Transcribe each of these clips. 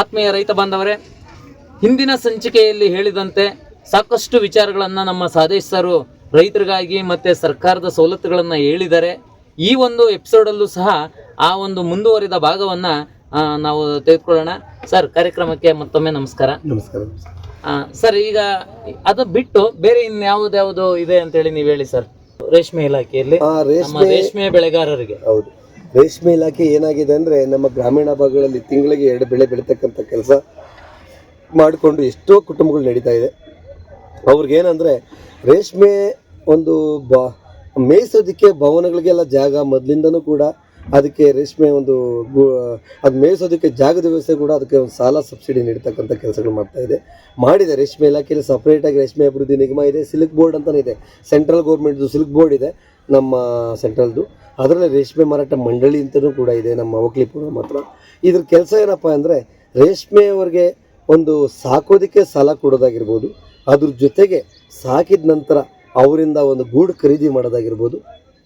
ಆತ್ಮೀಯ ರೈತ ಬಾಂಧವರೇ ಹಿಂದಿನ ಸಂಚಿಕೆಯಲ್ಲಿ ಹೇಳಿದಂತೆ ಸಾಕಷ್ಟು ವಿಚಾರಗಳನ್ನು ನಮ್ಮ ಸಾದೇಶ್ ಸರ್ ರೈತರಿಗಾಗಿ ಮತ್ತೆ ಸರ್ಕಾರದ ಸವಲತ್ತುಗಳನ್ನು ಹೇಳಿದ್ದಾರೆ ಈ ಒಂದು ಎಪಿಸೋಡಲ್ಲೂ ಸಹ ಆ ಒಂದು ಮುಂದುವರಿದ ಭಾಗವನ್ನು ನಾವು ತೆಗೆದುಕೊಳ್ಳೋಣ. ಸರ್ ಕಾರ್ಯಕ್ರಮಕ್ಕೆ ಮತ್ತೊಮ್ಮೆ ನಮಸ್ಕಾರ. ನಮಸ್ಕಾರ. ಸರ್ ಈಗ ಅದು ಬಿಟ್ಟು ಬೇರೆ ಇನ್ಯಾವುದ್ಯಾವುದು ಇದೆ ಅಂತೇಳಿ ನೀವು ಹೇಳಿ ಸರ್. ರೇಷ್ಮೆ ಇಲಾಖೆಯಲ್ಲಿ ರೇಷ್ಮೆ ಬೆಳೆಗಾರರಿಗೆ. ಹೌದು. ರೇಷ್ಮೆ ಇಲಾಖೆ ಏನಾಗಿದೆ ಅಂದರೆ ನಮ್ಮ ಗ್ರಾಮೀಣ ಭಾಗಗಳಲ್ಲಿ ತಿಂಗಳಿಗೆ ಎರಡು ಬೆಳೆ ಬೆಳೀತಕ್ಕಂಥ ಕೆಲಸ ಮಾಡಿಕೊಂಡು ಎಷ್ಟೋ ಕುಟುಂಬಗಳು ನಡೀತಾ ಇದೆ. ಅವ್ರಿಗೇನಂದರೆ ರೇಷ್ಮೆ ಒಂದು ಬ, ಮೇಯಿಸೋದಕ್ಕೆ ಭವನಗಳಿಗೆಲ್ಲ ಜಾಗ ಮೊದಲಿಂದನೂ ಕೂಡ ಅದಕ್ಕೆ ರೇಷ್ಮೆ ಒಂದು ಗು, ಅದು ಮೇಯಿಸೋದಕ್ಕೆ ಜಾಗದ ವ್ಯವಸ್ಥೆ ಕೂಡ ಅದಕ್ಕೆ ಒಂದು ಸಾಲ ಸಬ್ಸಿಡಿ ನೀಡ್ತಕ್ಕಂಥ ಕೆಲಸಗಳು ಮಾಡ್ತಾ ಇದೆ. ಮಾಡಿದೆ ರೇಷ್ಮೆ ಇಲಾಖೆಯಲ್ಲಿ ಸಪ್ರೇಟಾಗಿ ರೇಷ್ಮೆ ಅಭಿವೃದ್ಧಿ ನಿಗಮ ಇದೆ ಸಿಲ್ಕ್ ಬೋರ್ಡ್ ಅಂತಲೇ ಇದೆ. ಸೆಂಟ್ರಲ್ ಗೌರ್ಮೆಂಟ್ದು ಸಿಲ್ಕ್ ಬೋರ್ಡ್ ಇದೆ. ನಮ್ಮ ಸೆಂಟ್ರಲ್ದು. ಅದರಲ್ಲಿ ರೇಷ್ಮೆ ಮಾರಾಟ ಮಂಡಳಿ ಅಂತಲೂ ಕೂಡ ಇದೆ ನಮ್ಮ ಒಕ್ಲಿಪುರ ಮಾತ್ರ ಇದ್ರ ಕೆಲಸ ಏನಪ್ಪ ಅಂದರೆ ರೇಷ್ಮೆಯವರಿಗೆ ಒಂದು ಸಾಕೋದಕ್ಕೆ ಸಾಲ ಕೊಡೋದಾಗಿರ್ಬೋದು, ಅದ್ರ ಜೊತೆಗೆ ಸಾಕಿದ ನಂತರ ಅವರಿಂದ ಒಂದು ಗೂಡು ಖರೀದಿ ಮಾಡೋದಾಗಿರ್ಬೋದು,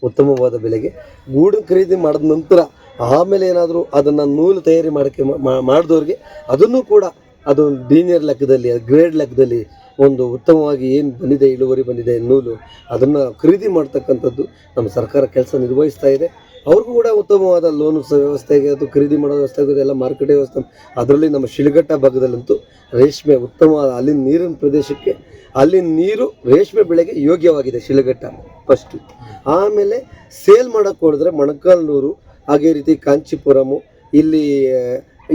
ಉತ್ತಮವಾದ ಬೆಲೆಗೆ. ಗೂಡು ಖರೀದಿ ಮಾಡಿದ ನಂತರ ಆಮೇಲೆ ಏನಾದರೂ ಅದನ್ನು ನೂಲು ತಯಾರಿ ಮಾಡೋಕ್ಕೆ ಮಾಡಿದವ್ರಿಗೆ ಅದನ್ನು ಕೂಡ ಅದು ಡೀನಿಯರ್ ಲೆಕ್ಕದಲ್ಲಿ ಗ್ರೇಡ್ ಲೆಕ್ಕದಲ್ಲಿ ಒಂದು ಉತ್ತಮವಾಗಿ ಏನು ಬಂದಿದೆ, ಇಳುವರಿ ಬಂದಿದೆ ನೂಲು ಅದನ್ನು ಖರೀದಿ ಮಾಡ್ತಕ್ಕಂಥದ್ದು ನಮ್ಮ ಸರ್ಕಾರ ಕೆಲಸ ನಿರ್ವಹಿಸ್ತಾ ಇದೆ. ಅವ್ರಿಗೂ ಕೂಡ ಉತ್ತಮವಾದ ಲೋನ್ ವ್ಯವಸ್ಥೆಗೆ ಅದು ಖರೀದಿ ಮಾಡೋ ವ್ಯವಸ್ಥೆ ಆಗಿದೆ ಎಲ್ಲ ಮಾರುಕಟ್ಟೆ ವ್ಯವಸ್ಥೆ. ಅದರಲ್ಲಿ ನಮ್ಮ ಶಿಳಘಟ್ಟ ಭಾಗದಲ್ಲಂತೂ ರೇಷ್ಮೆ ಉತ್ತಮವಾದ ಅಲ್ಲಿನ ನೀರಿನ ಪ್ರದೇಶಕ್ಕೆ ಅಲ್ಲಿನ ನೀರು ರೇಷ್ಮೆ ಬೆಳೆಗೆ ಯೋಗ್ಯವಾಗಿದೆ ಶಿಳಘಟ್ಟ ಫಸ್ಟು ಆಮೇಲೆ ಸೇಲ್ ಮಾಡೋಕ್ಕೆ ಹೋದರೆ ಮೊಣಕಾಲ್ನೂರು, ಹಾಗೇ ರೀತಿ ಕಾಂಚೀಪುರಮು, ಇಲ್ಲಿ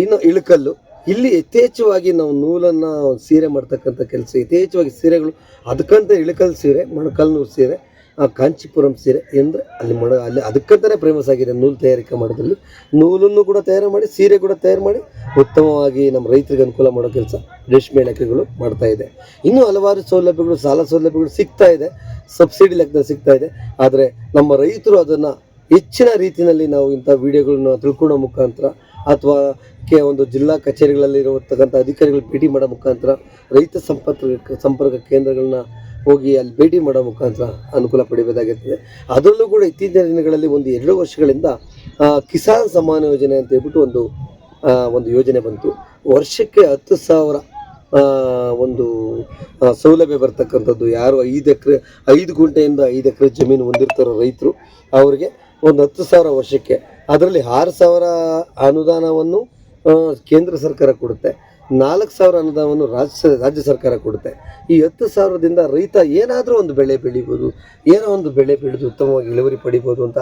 ಇನ್ನು ಇಳಕಲ್ಲು ಇಲ್ಲಿ ಯಥೇಚ್ಛವಾಗಿ ನಾವು ನೂಲನ್ನು ಸೀರೆ ಮಾಡ್ತಕ್ಕಂಥ ಕೆಲಸ ಯಥೇಚ್ಛವಾಗಿ ಸೀರೆಗಳು ಅದಕ್ಕಂತ ಇಳಕಲ್ ಸೀರೆ ಮೊಣಕಾಲ್ನೂರು ಸೀರೆ ಆ, ಕಾಂಚೀಪುರಂ ಸೀರೆ ಅಂದರೆ ಅಲ್ಲಿ ಮೊಣ ಅಲ್ಲಿ ಅದಕ್ಕಂತಲೇ ಫೇಮಸ್ ಆಗಿದೆ ನೂಲು ತಯಾರಿಕೆ ಮಾಡೋದ್ರಲ್ಲಿ. ನೂಲನ್ನು ಕೂಡ ತಯಾರು ಮಾಡಿ ಸೀರೆ ಕೂಡ ತಯಾರು ಮಾಡಿ ಉತ್ತಮವಾಗಿ ನಮ್ಮ ರೈತರಿಗೆ ಅನುಕೂಲ ಮಾಡೋ ಕೆಲಸ ರೇಷ್ಮೆ ಇಲಾಖೆಗಳು ಮಾಡ್ತಾ ಇದೆ. ಇನ್ನೂ ಹಲವಾರು ಸೌಲಭ್ಯಗಳು ಸಾಲ ಸೌಲಭ್ಯಗಳು ಸಿಗ್ತಾ ಇದೆ ಸಬ್ಸಿಡಿ ಲೆಕ್ಕದಲ್ಲಿ ಸಿಗ್ತಾ ಇದೆ. ಆದರೆ ನಮ್ಮ ರೈತರು ಅದನ್ನು ಹೆಚ್ಚಿನ ರೀತಿಯಲ್ಲಿ ನಾವು ಇಂಥ ವಿಡಿಯೋಗಳನ್ನ ತಿಳ್ಕೊಳ್ಳೋ ಮುಖಾಂತರ ಅಥವಾ ಕೆ ಒಂದು ಜಿಲ್ಲಾ ಕಚೇರಿಗಳಲ್ಲಿ ಇರತಕ್ಕಂಥ ಅಧಿಕಾರಿಗಳು ಭೇಟಿ ಮಾಡೋ ಮುಖಾಂತರ ರೈತ ಸಂಪರ್ಕ ಸಂಪರ್ಕ ಕೇಂದ್ರಗಳನ್ನ ಹೋಗಿ ಅಲ್ಲಿ ಭೇಟಿ ಮಾಡೋ ಮುಖಾಂತರ ಅನುಕೂಲ ಪಡಿಬೇಕಾಗಿರ್ತದೆ. ಅದರಲ್ಲೂ ಕೂಡ ಇತ್ತೀಚಿನ ದಿನಗಳಲ್ಲಿ ಒಂದು ಎರಡು ವರ್ಷಗಳಿಂದ ಕಿಸಾನ್ ಸಮ್ಮಾನ ಯೋಜನೆ ಅಂತ ಹೇಳ್ಬಿಟ್ಟು ಒಂದು ಒಂದು ಯೋಜನೆ ಬಂತು. ವರ್ಷಕ್ಕೆ ಹತ್ತು ಸಾವಿರ ಒಂದು ಸೌಲಭ್ಯ ಬರ್ತಕ್ಕಂಥದ್ದು ಯಾರು ಐದು ಎಕರೆ, ಐದು ಗುಂಟೆಯಿಂದ ಐದು ಎಕರೆ ಜಮೀನು ಹೊಂದಿರ್ತಾರೋ ರೈತರು, ಅವರಿಗೆ ಒಂದು ಹತ್ತು ಸಾವಿರ ವರ್ಷಕ್ಕೆ ಅದರಲ್ಲಿ ಆರು ಸಾವಿರ ಅನುದಾನವನ್ನು ಕೇಂದ್ರ ಸರ್ಕಾರ ಕೊಡುತ್ತೆ. ನಾಲ್ಕು ಸಾವಿರ ಅನುದಾನವನ್ನು ರಾಜ್ಯ ರಾಜ್ಯ ಸರ್ಕಾರ ಕೊಡುತ್ತೆ. ಈ ಹತ್ತು ಸಾವಿರದಿಂದ ರೈತ ಏನಾದರೂ ಒಂದು ಬೆಳೆ ಬೆಳಿಬೋದು, ಏನೋ ಒಂದು ಬೆಳೆ ಬೆಳೆದು ಉತ್ತಮವಾಗಿ ಇಳುವರಿ ಪಡಿಬೋದು ಅಂತ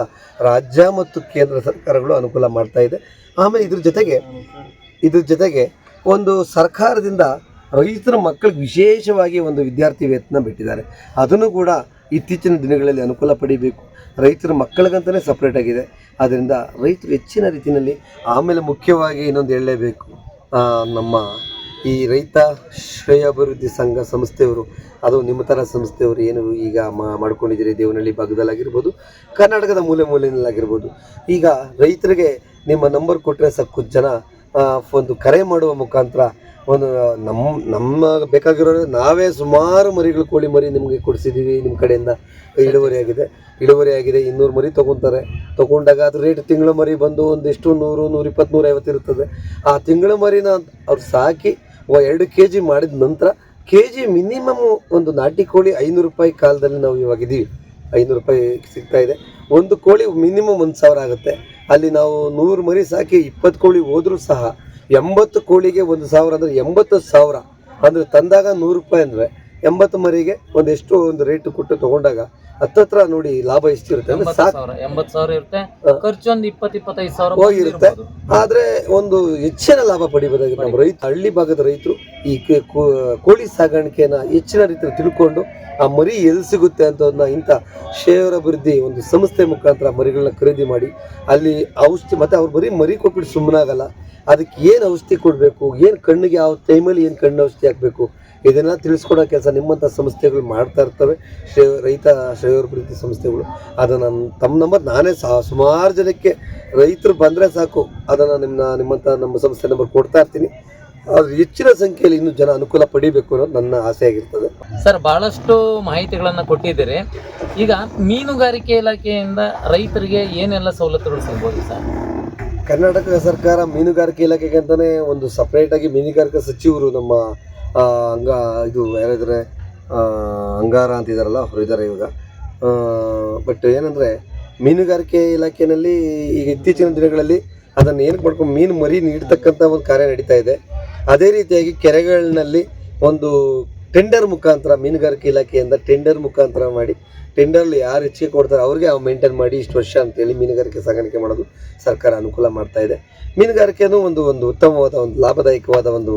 ರಾಜ್ಯ ಮತ್ತು ಕೇಂದ್ರ ಸರ್ಕಾರಗಳು ಅನುಕೂಲ ಮಾಡ್ತಾ ಇದೆ. ಆಮೇಲೆ ಇದ್ರ ಜೊತೆಗೆ ಇದ್ರ ಜೊತೆಗೆ ಒಂದು ಸರ್ಕಾರದಿಂದ ರೈತರ ಮಕ್ಕಳಿಗೆ ವಿಶೇಷವಾಗಿ ಒಂದು ವಿದ್ಯಾರ್ಥಿ ವೇತನ ಬಿಟ್ಟಿದ್ದಾರೆ. ಅದನ್ನು ಕೂಡ ಇತ್ತೀಚಿನ ದಿನಗಳಲ್ಲಿ ಅನುಕೂಲ ಪಡಿಬೇಕು. ರೈತರ ಮಕ್ಕಳಿಗಂತಲೇ ಸಪ್ರೇಟ್ ಆಗಿದೆ. ಆದ್ದರಿಂದ ರೈತರು ಹೆಚ್ಚಿನ ರೀತಿಯಲ್ಲಿ ಆಮೇಲೆ ಮುಖ್ಯವಾಗಿ ಇನ್ನೊಂದು ಹೇಳಲೇಬೇಕು. ನಮ್ಮ ಈ ರೈತ ಶ್ರೇಯಾಭಿವೃದ್ಧಿ ಸಂಘ ಸಂಸ್ಥೆಯವರು, ಅದು ನಿಮ್ಮ ಥರ ಸಂಸ್ಥೆಯವರು ಏನು ಈಗ ಮಾಡ್ಕೊಂಡಿದ್ದೀರಿ? ದೇವನಹಳ್ಳಿ ಭಾಗದಲ್ಲಾಗಿರ್ಬೋದು, ಕರ್ನಾಟಕದ ಮೂಲೆ ಮೂಲೆಯಲ್ಲಾಗಿರ್ಬೋದು. ಈಗ ರೈತರಿಗೆ ನಿಮ್ಮ ನಂಬರ್ ಕೊಟ್ಟರೆ ಸಾಕು ಜನ ಒಂದು ಕರೆ ಮಾಡುವ ಮುಖಾಂತರ ಒಂದು ನಮ್ಮ ನಮ್ಮ ಬೇಕಾಗಿರೋ ನಾವೇ ಸುಮಾರು ಮರಿಗಳು ಕೋಳಿ ಮರಿ ನಿಮಗೆ ಕೊಡಿಸಿದ್ದೀವಿ ನಿಮ್ಮ ಕಡೆಯಿಂದ. ಇಳುವರಿ ಆಗಿದೆ. ಇಳುವರಿ ಆಗಿದೆ. ಇನ್ನೂರು ಮರಿ ತೊಗೊತಾರೆ. ತೊಗೊಂಡಾಗ ಅದು ರೇಟ್ ತಿಂಗಳ ಮರಿ ಬಂದು ಒಂದಿಷ್ಟು ನೂರು ನೂರ ಇಪ್ಪತ್ತು ನೂರ ಐವತ್ತು ಇರ್ತದೆ ಆ ತಿಂಗಳ ಮರಿನ ಅವ್ರು ಸಾಕಿ ಎರಡು ಕೆ ಜಿ ಮಾಡಿದ ನಂತರ ಕೆ ಜಿ ಮಿನಿಮಮ್ ಒಂದು ನಾಟಿ ಕೋಳಿ ಐನೂರು ರೂಪಾಯಿ ಕಾಲದಲ್ಲಿ ನಾವು ಇವಾಗಿದ್ದೀವಿ. ಐನೂರು ರೂಪಾಯಿ ಸಿಗ್ತಾ ಇದೆ. ಒಂದು ಕೋಳಿ ಮಿನಿಮಮ್ ಒಂದು ಸಾವಿರ ಆಗುತ್ತೆ. ಅಲ್ಲಿ ನಾವು ನೂರು ಮರಿ ಸಾಕಿ ಇಪ್ಪತ್ತು ಕೋಳಿ ಹೋದ್ರೂ ಸಹ ಎಂಬತ್ತು ಕೋಳಿಗೆ ಒಂದು ಸಾವಿರ ಅಂದರೆ ಎಂಬತ್ತು ಸಾವಿರ. ಅಂದರೆ ತಂದಾಗ ನೂರು ರೂಪಾಯಿ ಅಂದರೆ ಎಂಬತ್ತು ಮರಿಗೆ ಒಂದೆಷ್ಟು ಒಂದು ರೇಟ್ ಕೊಟ್ಟು ತಗೊಂಡಾಗ ಹತ್ತತ್ರ ನೋಡಿ ಲಾಭ ಎಷ್ಟಿರುತ್ತೆ ಅಂದ್ರೆ ಸಾಕು. ಸಾವಿರ ಎಂಬತ್ತು ಸಾವಿರ ಇರುತ್ತೆ. ಖರ್ಚು ಒಂದು ಇಪ್ಪತ್ತು ಇಪ್ಪತ್ತೈದು ಸಾವಿರ ಹೋಗಿರುತ್ತೆ. ಆದ್ರೆ ಒಂದು ಹೆಚ್ಚಿನ ಲಾಭ ಪಡಿಬೋದಾಗಿದೆ ನಮ್ಮ ರೈತ ಹಳ್ಳಿ ಭಾಗದ ರೈತರು ಈ ಕೋಳಿ ಸಾಗಾಣಿಕೆಯನ್ನ ಹೆಚ್ಚಿನ ರೀತಿಯಲ್ಲಿ ತಿಳ್ಕೊಂಡು ಆ ಮರಿ ಎಲ್ಲಿ ಸಿಗುತ್ತೆ ಅಂತ ಇಂಥ ಶೇವರ ಅಭಿವೃದ್ಧಿ ಒಂದು ಸಂಸ್ಥೆ ಮುಖಾಂತರ ಮರಿಗಳನ್ನ ಖರೀದಿ ಮಾಡಿ, ಅಲ್ಲಿ ಔಷಧಿ ಮತ್ತೆ ಅವ್ರು ಬರೀ ಮರಿ ಕೊಟ್ಬಿಟ್ಟು ಸುಮ್ಮನಾಗಲ್ಲ ಅದಕ್ಕೆ ಏನು ಔಷಧಿ ಕೊಡಬೇಕು, ಏನು ಕಣ್ಣಿಗೆ ಯಾವ ಟೈಮಲ್ಲಿ ಏನು ಕಣ್ಣು ಔಷಧಿ ಹಾಕಬೇಕು, ಇದೆಲ್ಲ ತಿಳಿಸ್ಕೊಡೋ ಕೆಲಸ ನಿಮ್ಮಂಥ ಸಂಸ್ಥೆಗಳು ಮಾಡ್ತಾ ಇರ್ತವೆ ಶ್ರೇ ರೈತ ಶ್ರೇಯೋಭಿವೃದ್ಧಿ ಸಂಸ್ಥೆಗಳು. ಅದನ್ನು ತಮ್ಮ ನಂಬರ್ ನಾನೇ ಸಹ ಸುಮಾರು ಜನಕ್ಕೆ, ರೈತರು ಬಂದರೆ ಸಾಕು, ಅದನ್ನು ನಿಮ್ಮ ನಿಮ್ಮಂಥ ನಮ್ಮ ಸಂಸ್ಥೆ ನಂಬರ್ ಕೊಡ್ತಾ ಇರ್ತೀನಿ. ಅದು ಹೆಚ್ಚಿನ ಸಂಖ್ಯೆಯಲ್ಲಿ ಇನ್ನು ಜನ ಅನುಕೂಲ ಪಡಿಬೇಕು ಅನ್ನೋದು ನನ್ನ ಆಸೆ ಆಗಿರ್ತದೆ. ಸರ್ ಬಹಳಷ್ಟು ಮಾಹಿತಿಗಳನ್ನ ಕೊಟ್ಟಿದ್ದೀರಿ. ಈಗ ಮೀನುಗಾರಿಕೆ ಇಲಾಖೆಯಿಂದ ರೈತರಿಗೆ ಏನೆಲ್ಲ ಸವಲತ್ತುಗಳು ಸಿಗ್ಬೋದು ಸರ್? ಕರ್ನಾಟಕ ಸರ್ಕಾರ ಮೀನುಗಾರಿಕೆ ಇಲಾಖೆಗೆ ಅಂತಾನೆ ಒಂದು ಸಪ್ರೇಟ್ ಆಗಿ ಮೀನುಗಾರಿಕಾ ಸಚಿವರು ನಮ್ಮ ಆ, ಅಂಗ ಇದು ಯಾರಿದ್ರೆ ಆ, ಅಂಗಾರ ಅಂತಿದಾರಲ್ಲ ಅವರು ಇದ್ದಾರೆ ಇವಾಗ. ಬಟ್ ಏನಂದ್ರೆ ಮೀನುಗಾರಿಕೆ ಇಲಾಖೆಯಲ್ಲಿ ಈಗ ಇತ್ತೀಚಿನ ದಿನಗಳಲ್ಲಿ ಅದನ್ನು ಏನು ಮಾಡ್ಕೊಂಡು ಮೀನು ಮರಿ ನೀಡ್ತಕ್ಕಂಥ ಒಂದು ಕಾರ್ಯ ನಡೀತಾ ಇದೆ. ಅದೇ ರೀತಿಯಾಗಿ ಕೆರೆಗಳಲ್ಲಿ ಒಂದು ಟೆಂಡರ್ ಮುಖಾಂತರ ಮೀನುಗಾರಿಕೆ ಇಲಾಖೆಯಿಂದ ಟೆಂಡರ್ ಮುಖಾಂತರ ಮಾಡಿ ಟೆಂಡರ್ಲಿ ಯಾರು ಹೆಚ್ಚಿಗೆ ಕೊಡ್ತಾರೆ ಅವ್ರಿಗೆ ಅವು ಮೇಂಟೈನ್ ಮಾಡಿ ಇಷ್ಟು ವರ್ಷ ಅಂತೇಳಿ ಮೀನುಗಾರಿಕೆ ಸಾಗಾಣಿಕೆ ಮಾಡೋದು ಸರ್ಕಾರ ಅನುಕೂಲ ಮಾಡ್ತಾ ಇದೆ. ಮೀನುಗಾರಿಕೆನೂ ಒಂದು ಒಂದು ಉತ್ತಮವಾದ, ಒಂದು ಲಾಭದಾಯಕವಾದ ಒಂದು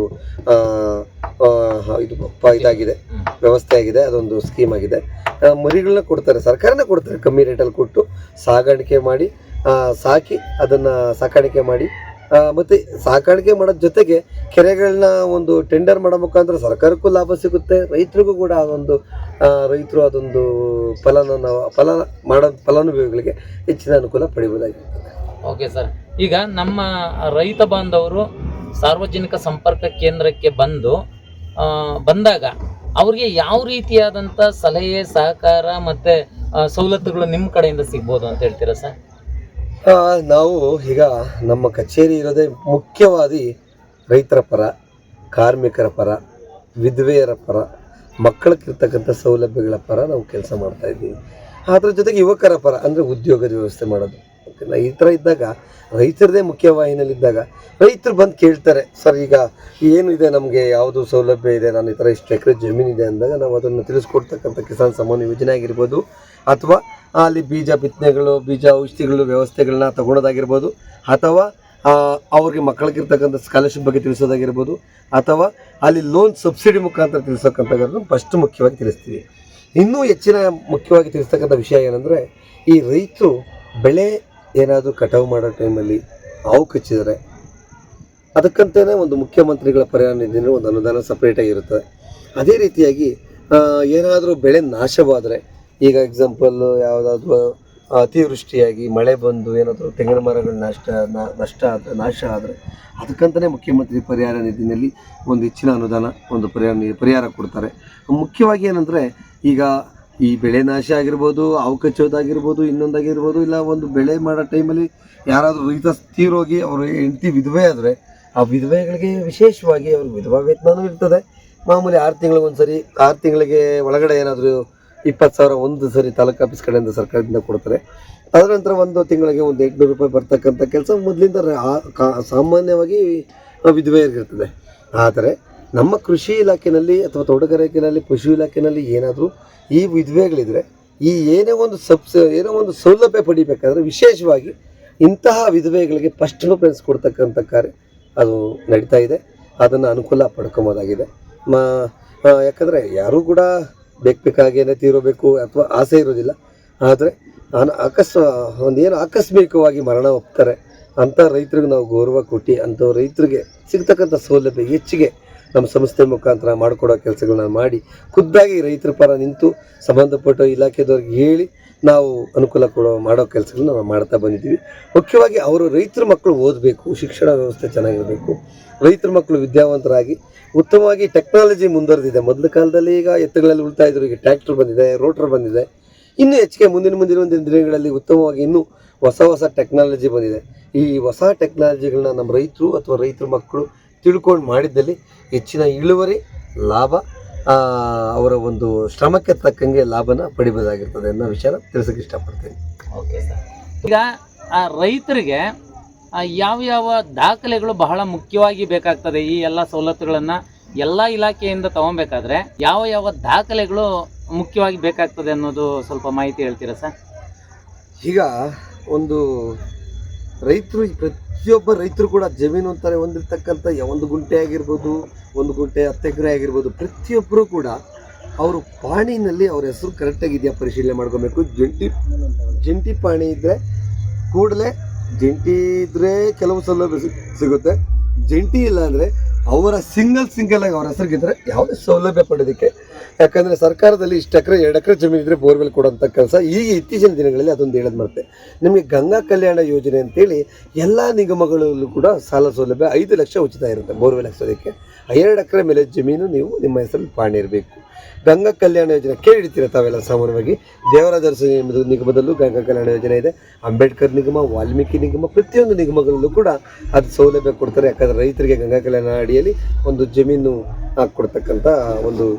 ಇದು ಇದಾಗಿದೆ. ವ್ಯವಸ್ಥೆ ಆಗಿದೆ. ಅದೊಂದು ಸ್ಕೀಮ್ ಆಗಿದೆ. ಮರಿಗಳನ್ನ ಕೊಡ್ತಾರೆ. ಸರ್ಕಾರನೇ ಕೊಡ್ತಾರೆ. ಕಮ್ಮಿ ರೇಟಲ್ಲಿ ಕೊಟ್ಟು ಸಾಗಾಣಿಕೆ ಮಾಡಿ ಸಾಕಿ ಅದನ್ನು ಸಾಕಾಣಿಕೆ ಮಾಡಿ ಮತ್ತೆ ಸಾಕಾಣಿಕೆ ಮಾಡೋದ್ರ ಜೊತೆಗೆ ಕೆರೆಗಳನ್ನ ಒಂದು ಟೆಂಡರ್ ಮಾಡೋ ಮುಖಾಂತರ ಸರ್ಕಾರಕ್ಕೂ ಲಾಭ ಸಿಗುತ್ತೆ, ರೈತರಿಗೂ ಕೂಡ ಅದೊಂದು ರೈತರು ಅದೊಂದು ಫಲನ ಫಲ ಮಾಡೋ ಫಲಾನುಭವಿಗಳಿಗೆ ಹೆಚ್ಚಿನ ಅನುಕೂಲ ಪಡೆಯಬಹುದಾಗಿರ್ತದೆ ಓಕೆ ಸರ್ ಈಗ ನಮ್ಮ ರೈತ ಬಾಂಧವರು ಸಾರ್ವಜನಿಕ ಸಂಪರ್ಕ ಕೇಂದ್ರಕ್ಕೆ ಬಂದು ಬಂದಾಗ ಅವ್ರಿಗೆ ಯಾವ ರೀತಿಯಾದಂಥ ಸಲಹೆ, ಸಹಕಾರ ಮತ್ತು ಸವಲತ್ತುಗಳು ನಿಮ್ಮ ಕಡೆಯಿಂದ ಸಿಗ್ಬೋದು ಅಂತ ಹೇಳ್ತೀರಾ ಸರ್ ನಾವು ಈಗ ನಮ್ಮ ಕಚೇರಿ ಇರೋದೇ ಮುಖ್ಯವಾಗಿ ರೈತರ ಪರ, ಕಾರ್ಮಿಕರ ಪರ, ವಿಧವೆಯರ ಪರ ಮಕ್ಕಳಕ್ಕಿರ್ತಕ್ಕಂಥ ಸೌಲಭ್ಯಗಳ ಪರ ನಾವು ಕೆಲಸ ಮಾಡ್ತಾ ಇದ್ದೀವಿ. ಅದ್ರ ಜೊತೆಗೆ ಯುವಕರ ಪರ, ಅಂದರೆ ಉದ್ಯೋಗದ ವ್ಯವಸ್ಥೆ ಮಾಡೋದು. ಓಕೆನಾ? ಈ ಥರ ಇದ್ದಾಗ, ರೈತರದೇ ಮುಖ್ಯವಾಹಿನಲ್ಲಿದ್ದಾಗ ರೈತರು ಬಂದು ಕೇಳ್ತಾರೆ, ಸರ್, ಈಗ ಏನು ಇದೆ ನಮಗೆ? ಯಾವುದು ಸೌಲಭ್ಯ ಇದೆ? ನಾನು ಈ ಥರ ಇಷ್ಟು ಎಕರೆ ಜಮೀನಿದೆ ಅಂದಾಗ ನಾವು ಅದನ್ನು ತಿಳಿಸ್ಕೊಡ್ತಕ್ಕಂಥ ಕಿಸಾನ್ ಸಮ್ಮಾನ್ ಯೋಜನೆ ಆಗಿರ್ಬೋದು, ಅಥವಾ ಅಲ್ಲಿ ಬೀಜ ಬಿತ್ತನೆಗಳು, ಬೀಜ ಔಷಧಿಗಳು, ವ್ಯವಸ್ಥೆಗಳನ್ನ ತಗೊಳೋದಾಗಿರ್ಬೋದು ಅಥವಾ ಅವರಿಗೆ ಮಕ್ಕಳಿಗಿರ್ತಕ್ಕಂಥ ಸ್ಕಾಲರ್ಶಿಪ್ ಬಗ್ಗೆ ತಿಳಿಸೋದಾಗಿರ್ಬೋದು. ಅಥವಾ ಅಲ್ಲಿ ಲೋನ್ ಸಬ್ಸಿಡಿ ಮುಖಾಂತರ ತಿಳಿಸೋಕ್ಕಂಥದ್ದು ಫಸ್ಟ್ ಮುಖ್ಯವಾಗಿ ತಿಳಿಸ್ತೀವಿ. ಇನ್ನೂ ಹೆಚ್ಚಿನ ಮುಖ್ಯವಾಗಿ ತಿಳಿಸ್ತಕ್ಕಂಥ ವಿಷಯ ಏನಂದರೆ, ಈ ರೈತರು ಬೆಳೆ ಏನಾದರೂ ಕಟಾವು ಮಾಡೋ ಟೈಮಲ್ಲಿ ಹಾವು ಕಚ್ಚಿದರೆ ಅದಕ್ಕಂತಲೇ ಒಂದು ಮುಖ್ಯಮಂತ್ರಿಗಳ ಪರಿಹಾರ ನಿಧಿನ ಒಂದು ಅನುದಾನ ಸಪ್ರೇಟಾಗಿ ಇರುತ್ತದೆ ಅದೇ ರೀತಿಯಾಗಿ ಏನಾದರೂ ಬೆಳೆ ನಾಶವಾದರೆ ಈಗ ಎಕ್ಸಾಂಪಲ್ ಯಾವುದಾದ್ರೂ ಅತಿವೃಷ್ಟಿಯಾಗಿ ಮಳೆ ಬಂದು ಏನಾದರೂ ತೆಂಗಿನ ಮರಗಳು ನಷ್ಟ ನಷ್ಟ ಆದರೆ, ನಾಶ ಆದರೆ ಅದಕ್ಕಂತಲೇ ಮುಖ್ಯಮಂತ್ರಿ ಪರಿಹಾರ ನಿಧಿನಲ್ಲಿ ಒಂದು ಹೆಚ್ಚಿನ ಅನುದಾನ, ಒಂದು ಪರಿಹಾರ ಪರಿಹಾರ ಕೊಡ್ತಾರೆ. ಮುಖ್ಯವಾಗಿ ಏನಂದರೆ ಈಗ ಈ ಬೆಳೆ ನಾಶ ಆಗಿರ್ಬೋದು ಅವು ಕಚ್ಚೋದಾಗಿರ್ಬೋದು ಇನ್ನೊಂದಾಗಿರ್ಬೋದು, ಇಲ್ಲ ಒಂದು ಬೆಳೆ ಮಾಡೋ ಟೈಮಲ್ಲಿ ಯಾರಾದರೂ ರೈತ ತೀರೋಗಿ ಅವರು ಹೆಂಡತಿ ವಿಧವೆ ಆದರೆ ಆ ವಿಧವೆಗಳಿಗೆ ವಿಶೇಷವಾಗಿ ಅವ್ರಿಗೆ ವಿಧವಾ ವೇತನವೂ ಇರ್ತದೆ. ಮಾಮೂಲಿ ಆರು ತಿಂಗಳಿಗೆ ಒಂದು ಸರಿ ಆರು ತಿಂಗಳಿಗೆ ಒಳಗಡೆ ಏನಾದರೂ ಇಪ್ಪತ್ತು ಸಾವಿರ ಒಂದು ಸರಿ ತಾಲೂಕು ಆಫೀಸ್ ಕಡೆಯಿಂದ ಸರ್ಕಾರದಿಂದ ಕೊಡ್ತಾರೆ. ಅದರ ನಂತರ ಒಂದು ತಿಂಗಳಿಗೆ ಒಂದು ಎಂಟುನೂರು ರೂಪಾಯಿ ಬರ್ತಕ್ಕಂಥ ಕೆಲಸ ಮೊದಲಿಂದ ಸಾಮಾನ್ಯವಾಗಿ ವಿಧವೆಯರಿಗಿರ್ತದೆ. ಆದರೆ ನಮ್ಮ ಕೃಷಿ ಇಲಾಖೆಯಲ್ಲಿ ಅಥವಾ ತೋಟಗಾರಿಕೆಯಲ್ಲಿ ಪಶು ಇಲಾಖೆಯಲ್ಲಿ ಏನಾದರೂ ಈ ವಿಧವೆಗಳಿದ್ರೆ, ಈ ಏನೇ ಒಂದು ಸಬ್ಸ ಏನೋ ಒಂದು ಸೌಲಭ್ಯ ಪಡಿಬೇಕಾದ್ರೆ ವಿಶೇಷವಾಗಿ ಇಂತಹ ವಿಧವೆಗಳಿಗೆ ಫಸ್ಟ್ ಪ್ರಿಫರೆನ್ಸ್ ಕೊಡ್ತಕ್ಕಂಥ ಕಾರ್ಯ ಅದು ನಡೀತಾ ಇದೆ. ಅದನ್ನು ಅನುಕೂಲ ಪಡ್ಕೊಬೋದಾಗಿದೆ. ಮ ಯಾಕಂದರೆ ಯಾರೂ ಕೂಡ ಬೇಕಾಗೇನೆ ತೀರಬೇಕು ಅಥವಾ ಆಸೆ ಇರೋದಿಲ್ಲ. ಆದರೆ ಅನ ಒಂದು ಒಂದೇನು ಆಕಸ್ಮಿಕವಾಗಿ ಮರಣ ಹೋಗ್ತಾರೆ ಅಂಥ ರೈತರಿಗೆ ನಾವು ಗೌರವ ಕೊಟ್ಟು ಅಂಥ ರೈತರಿಗೆ ಸಿಗ್ತಕ್ಕಂಥ ಸೌಲಭ್ಯ ಹೆಚ್ಚಿಗೆ ನಮ್ಮ ಸಂಸ್ಥೆ ಮುಖಾಂತರ ಮಾಡಿಕೊಡೋ ಕೆಲಸಗಳನ್ನ ಮಾಡಿ ಖುದ್ದಾಗಿ ರೈತರ ಪರ ನಿಂತು ಸಂಬಂಧಪಟ್ಟ ಇಲಾಖೆದವ್ರಿಗೆ ಹೇಳಿ ನಾವು ಅನುಕೂಲ ಕೊಡೋ, ಮಾಡೋ ಕೆಲಸಗಳನ್ನ ನಾವು ಮಾಡ್ತಾ ಬಂದಿದ್ದೀವಿ. ಮುಖ್ಯವಾಗಿ ಅವರು ರೈತರ ಮಕ್ಕಳು ಓದಬೇಕು, ಶಿಕ್ಷಣ ವ್ಯವಸ್ಥೆ ಚೆನ್ನಾಗಿರಬೇಕು. ರೈತರ ಮಕ್ಕಳು ವಿದ್ಯಾವಂತರಾಗಿ ಉತ್ತಮವಾಗಿ ಟೆಕ್ನಾಲಜಿ ಮುಂದುವರೆದಿದೆ. ಮೊದಲ ಕಾಲದಲ್ಲಿ ಈಗ ಎತ್ತುಗಳಲ್ಲಿ ಉಳ್ತಾ ಇದ್ರು, ಈಗ ಟ್ರ್ಯಾಕ್ಟರ್ ಬಂದಿದೆ ರೋಟರ್ ಬಂದಿದೆ. ಇನ್ನೂ ಹೆಚ್ಚಿಗೆ ಮುಂದಿನ ಮುಂದಿನ ಒಂದಿನ ದಿನಗಳಲ್ಲಿ ಉತ್ತಮವಾಗಿ ಇನ್ನೂ ಹೊಸ ಹೊಸ ಟೆಕ್ನಾಲಜಿ ಬಂದಿದೆ. ಈ ಹೊಸ ಟೆಕ್ನಾಲಜಿಗಳನ್ನ ನಮ್ಮ ರೈತರು ಅಥವಾ ರೈತರ ಮಕ್ಕಳು ತಿಳ್ಕೊಂಡು ಮಾಡಿದ್ದಲ್ಲಿ ಹೆಚ್ಚಿನ ಇಳುವರಿ, ಲಾಭ ಅವರ ಒಂದು ಶ್ರಮಕ್ಕೆ ತಕ್ಕಂಗೆ ಲಾಭನ ಪಡಿಬೋದಾಗಿರ್ತದೆ ಅನ್ನೋ ವಿಷಯನ ತಿಳಿಸೋಕೆ ಇಷ್ಟಪಡ್ತೀನಿ. ಓಕೆ ಈಗ ಆ ರೈತರಿಗೆ ಯಾವ ಯಾವ ದಾಖಲೆಗಳು ಬಹಳ ಮುಖ್ಯವಾಗಿ ಬೇಕಾಗ್ತದೆ ಈ ಎಲ್ಲ ಸವಲತ್ತುಗಳನ್ನು ಎಲ್ಲ ಇಲಾಖೆಯಿಂದ ತಗೊಬೇಕಾದ್ರೆ ಯಾವ ಯಾವ ದಾಖಲೆಗಳು ಮುಖ್ಯವಾಗಿ ಬೇಕಾಗ್ತದೆ ಅನ್ನೋದು ಸ್ವಲ್ಪ ಮಾಹಿತಿ ಹೇಳ್ತೀರಾ ಸರ್? ಈಗ ಒಂದು ರೈತರು, ಪ್ರತಿಯೊಬ್ಬ ರೈತರು ಕೂಡ ಜಮೀನು ಅಂತಾರೆ ಹೊಂದಿರ್ತಕ್ಕಂಥ ಒಂದು ಗುಂಟೆ ಆಗಿರ್ಬೋದು, ಒಂದು ಗುಂಟೆ ಹತ್ತು ಆಗಿರ್ಬೋದು ಪ್ರತಿಯೊಬ್ಬರು ಕೂಡ ಅವರು ಪಾಣಿನಲ್ಲಿ ಅವ್ರ ಹೆಸರು ಕರೆಕ್ಟಾಗಿದೆಯಾ ಪರಿಶೀಲನೆ ಮಾಡ್ಕೋಬೇಕು. ಜಂಟಿ ಜಂಟಿ ಪಾಣಿ ಇದ್ದರೆ ಕೂಡಲೇ ಜಂಟಿ ಇದ್ದರೆ ಕೆಲವು ಸಿಗ್- ಸಿಗುತ್ತೆ. ಜಂಟಿ ಇಲ್ಲ ಅಂದರೆ ಅವರ ಸಿಂಗಲ್ ಸಿಂಗಲ್ ಆಗಿ ಅವ್ರ ಹೆಸರಿಗಿದ್ರೆ ಯಾವುದೇ ಸೌಲಭ್ಯ ಪಡೆಯೋದಕ್ಕೆ ಯಾಕಂದರೆ ಸರ್ಕಾರದಲ್ಲಿ ಇಷ್ಟು ಎಕರೆ, ಎರಡು ಎಕರೆ ಜಮೀನು ಇದ್ರೆ ಬೋರ್ವೆಲ್ ಕೊಡೋಂಥ ಕೆಲಸ ಈಗ ಇತ್ತೀಚಿನ ದಿನಗಳಲ್ಲಿ ಅದೊಂದು ಹೇಳೋದು ಮಾಡುತ್ತೆ ನಿಮಗೆ ಗಂಗಾ ಕಲ್ಯಾಣ ಯೋಜನೆ ಅಂತೇಳಿ ಎಲ್ಲ ನಿಗಮಗಳಲ್ಲೂ ಕೂಡ ಸಾಲ ಸೌಲಭ್ಯ ಐದು ಲಕ್ಷ ಉಚಿತ ಇರುತ್ತೆ ಬೋರ್ವೆಲ್ ಹಾಕ್ಸೋದಕ್ಕೆ. ಎರಡು ಎಕರೆ ಮೇಲೆ ಜಮೀನು ನೀವು ನಿಮ್ಮ ಹೆಸರಲ್ಲಿ ಪಾಣಿ ಇರಬೇಕು ಗಂಗಾ ಕಲ್ಯಾಣ ಯೋಜನೆ ಕೇಳಿರ್ತೀರ ತಾವೆಲ್ಲ ಸಾಮಾನ್ಯವಾಗಿ? ದೇವರಾಜ ಅರಸು ನಿಗಮದ- ನಿಗಮದಲ್ಲೂ ಗಂಗಾ ಕಲ್ಯಾಣ ಯೋಜನೆ ಇದೆ. ಅಂಬೇಡ್ಕರ್ ನಿಗಮ, ವಾಲ್ಮೀಕಿ ನಿಗಮ, ಪ್ರತಿಯೊಂದು ನಿಗಮಗಳಲ್ಲೂ ಕೂಡ ಅದು ಸೌಲಭ್ಯ ಕೊಡ್ತಾರೆ. ಯಾಕಂದರೆ ರೈತರಿಗೆ ಗಂಗಾ ಕಲ್ಯಾಣ ಅಡಿಯಲ್ಲಿ ಒಂದು ಜಮೀನು ಕೊಡ್ತಕ್ಕಂಥ ಒಂದು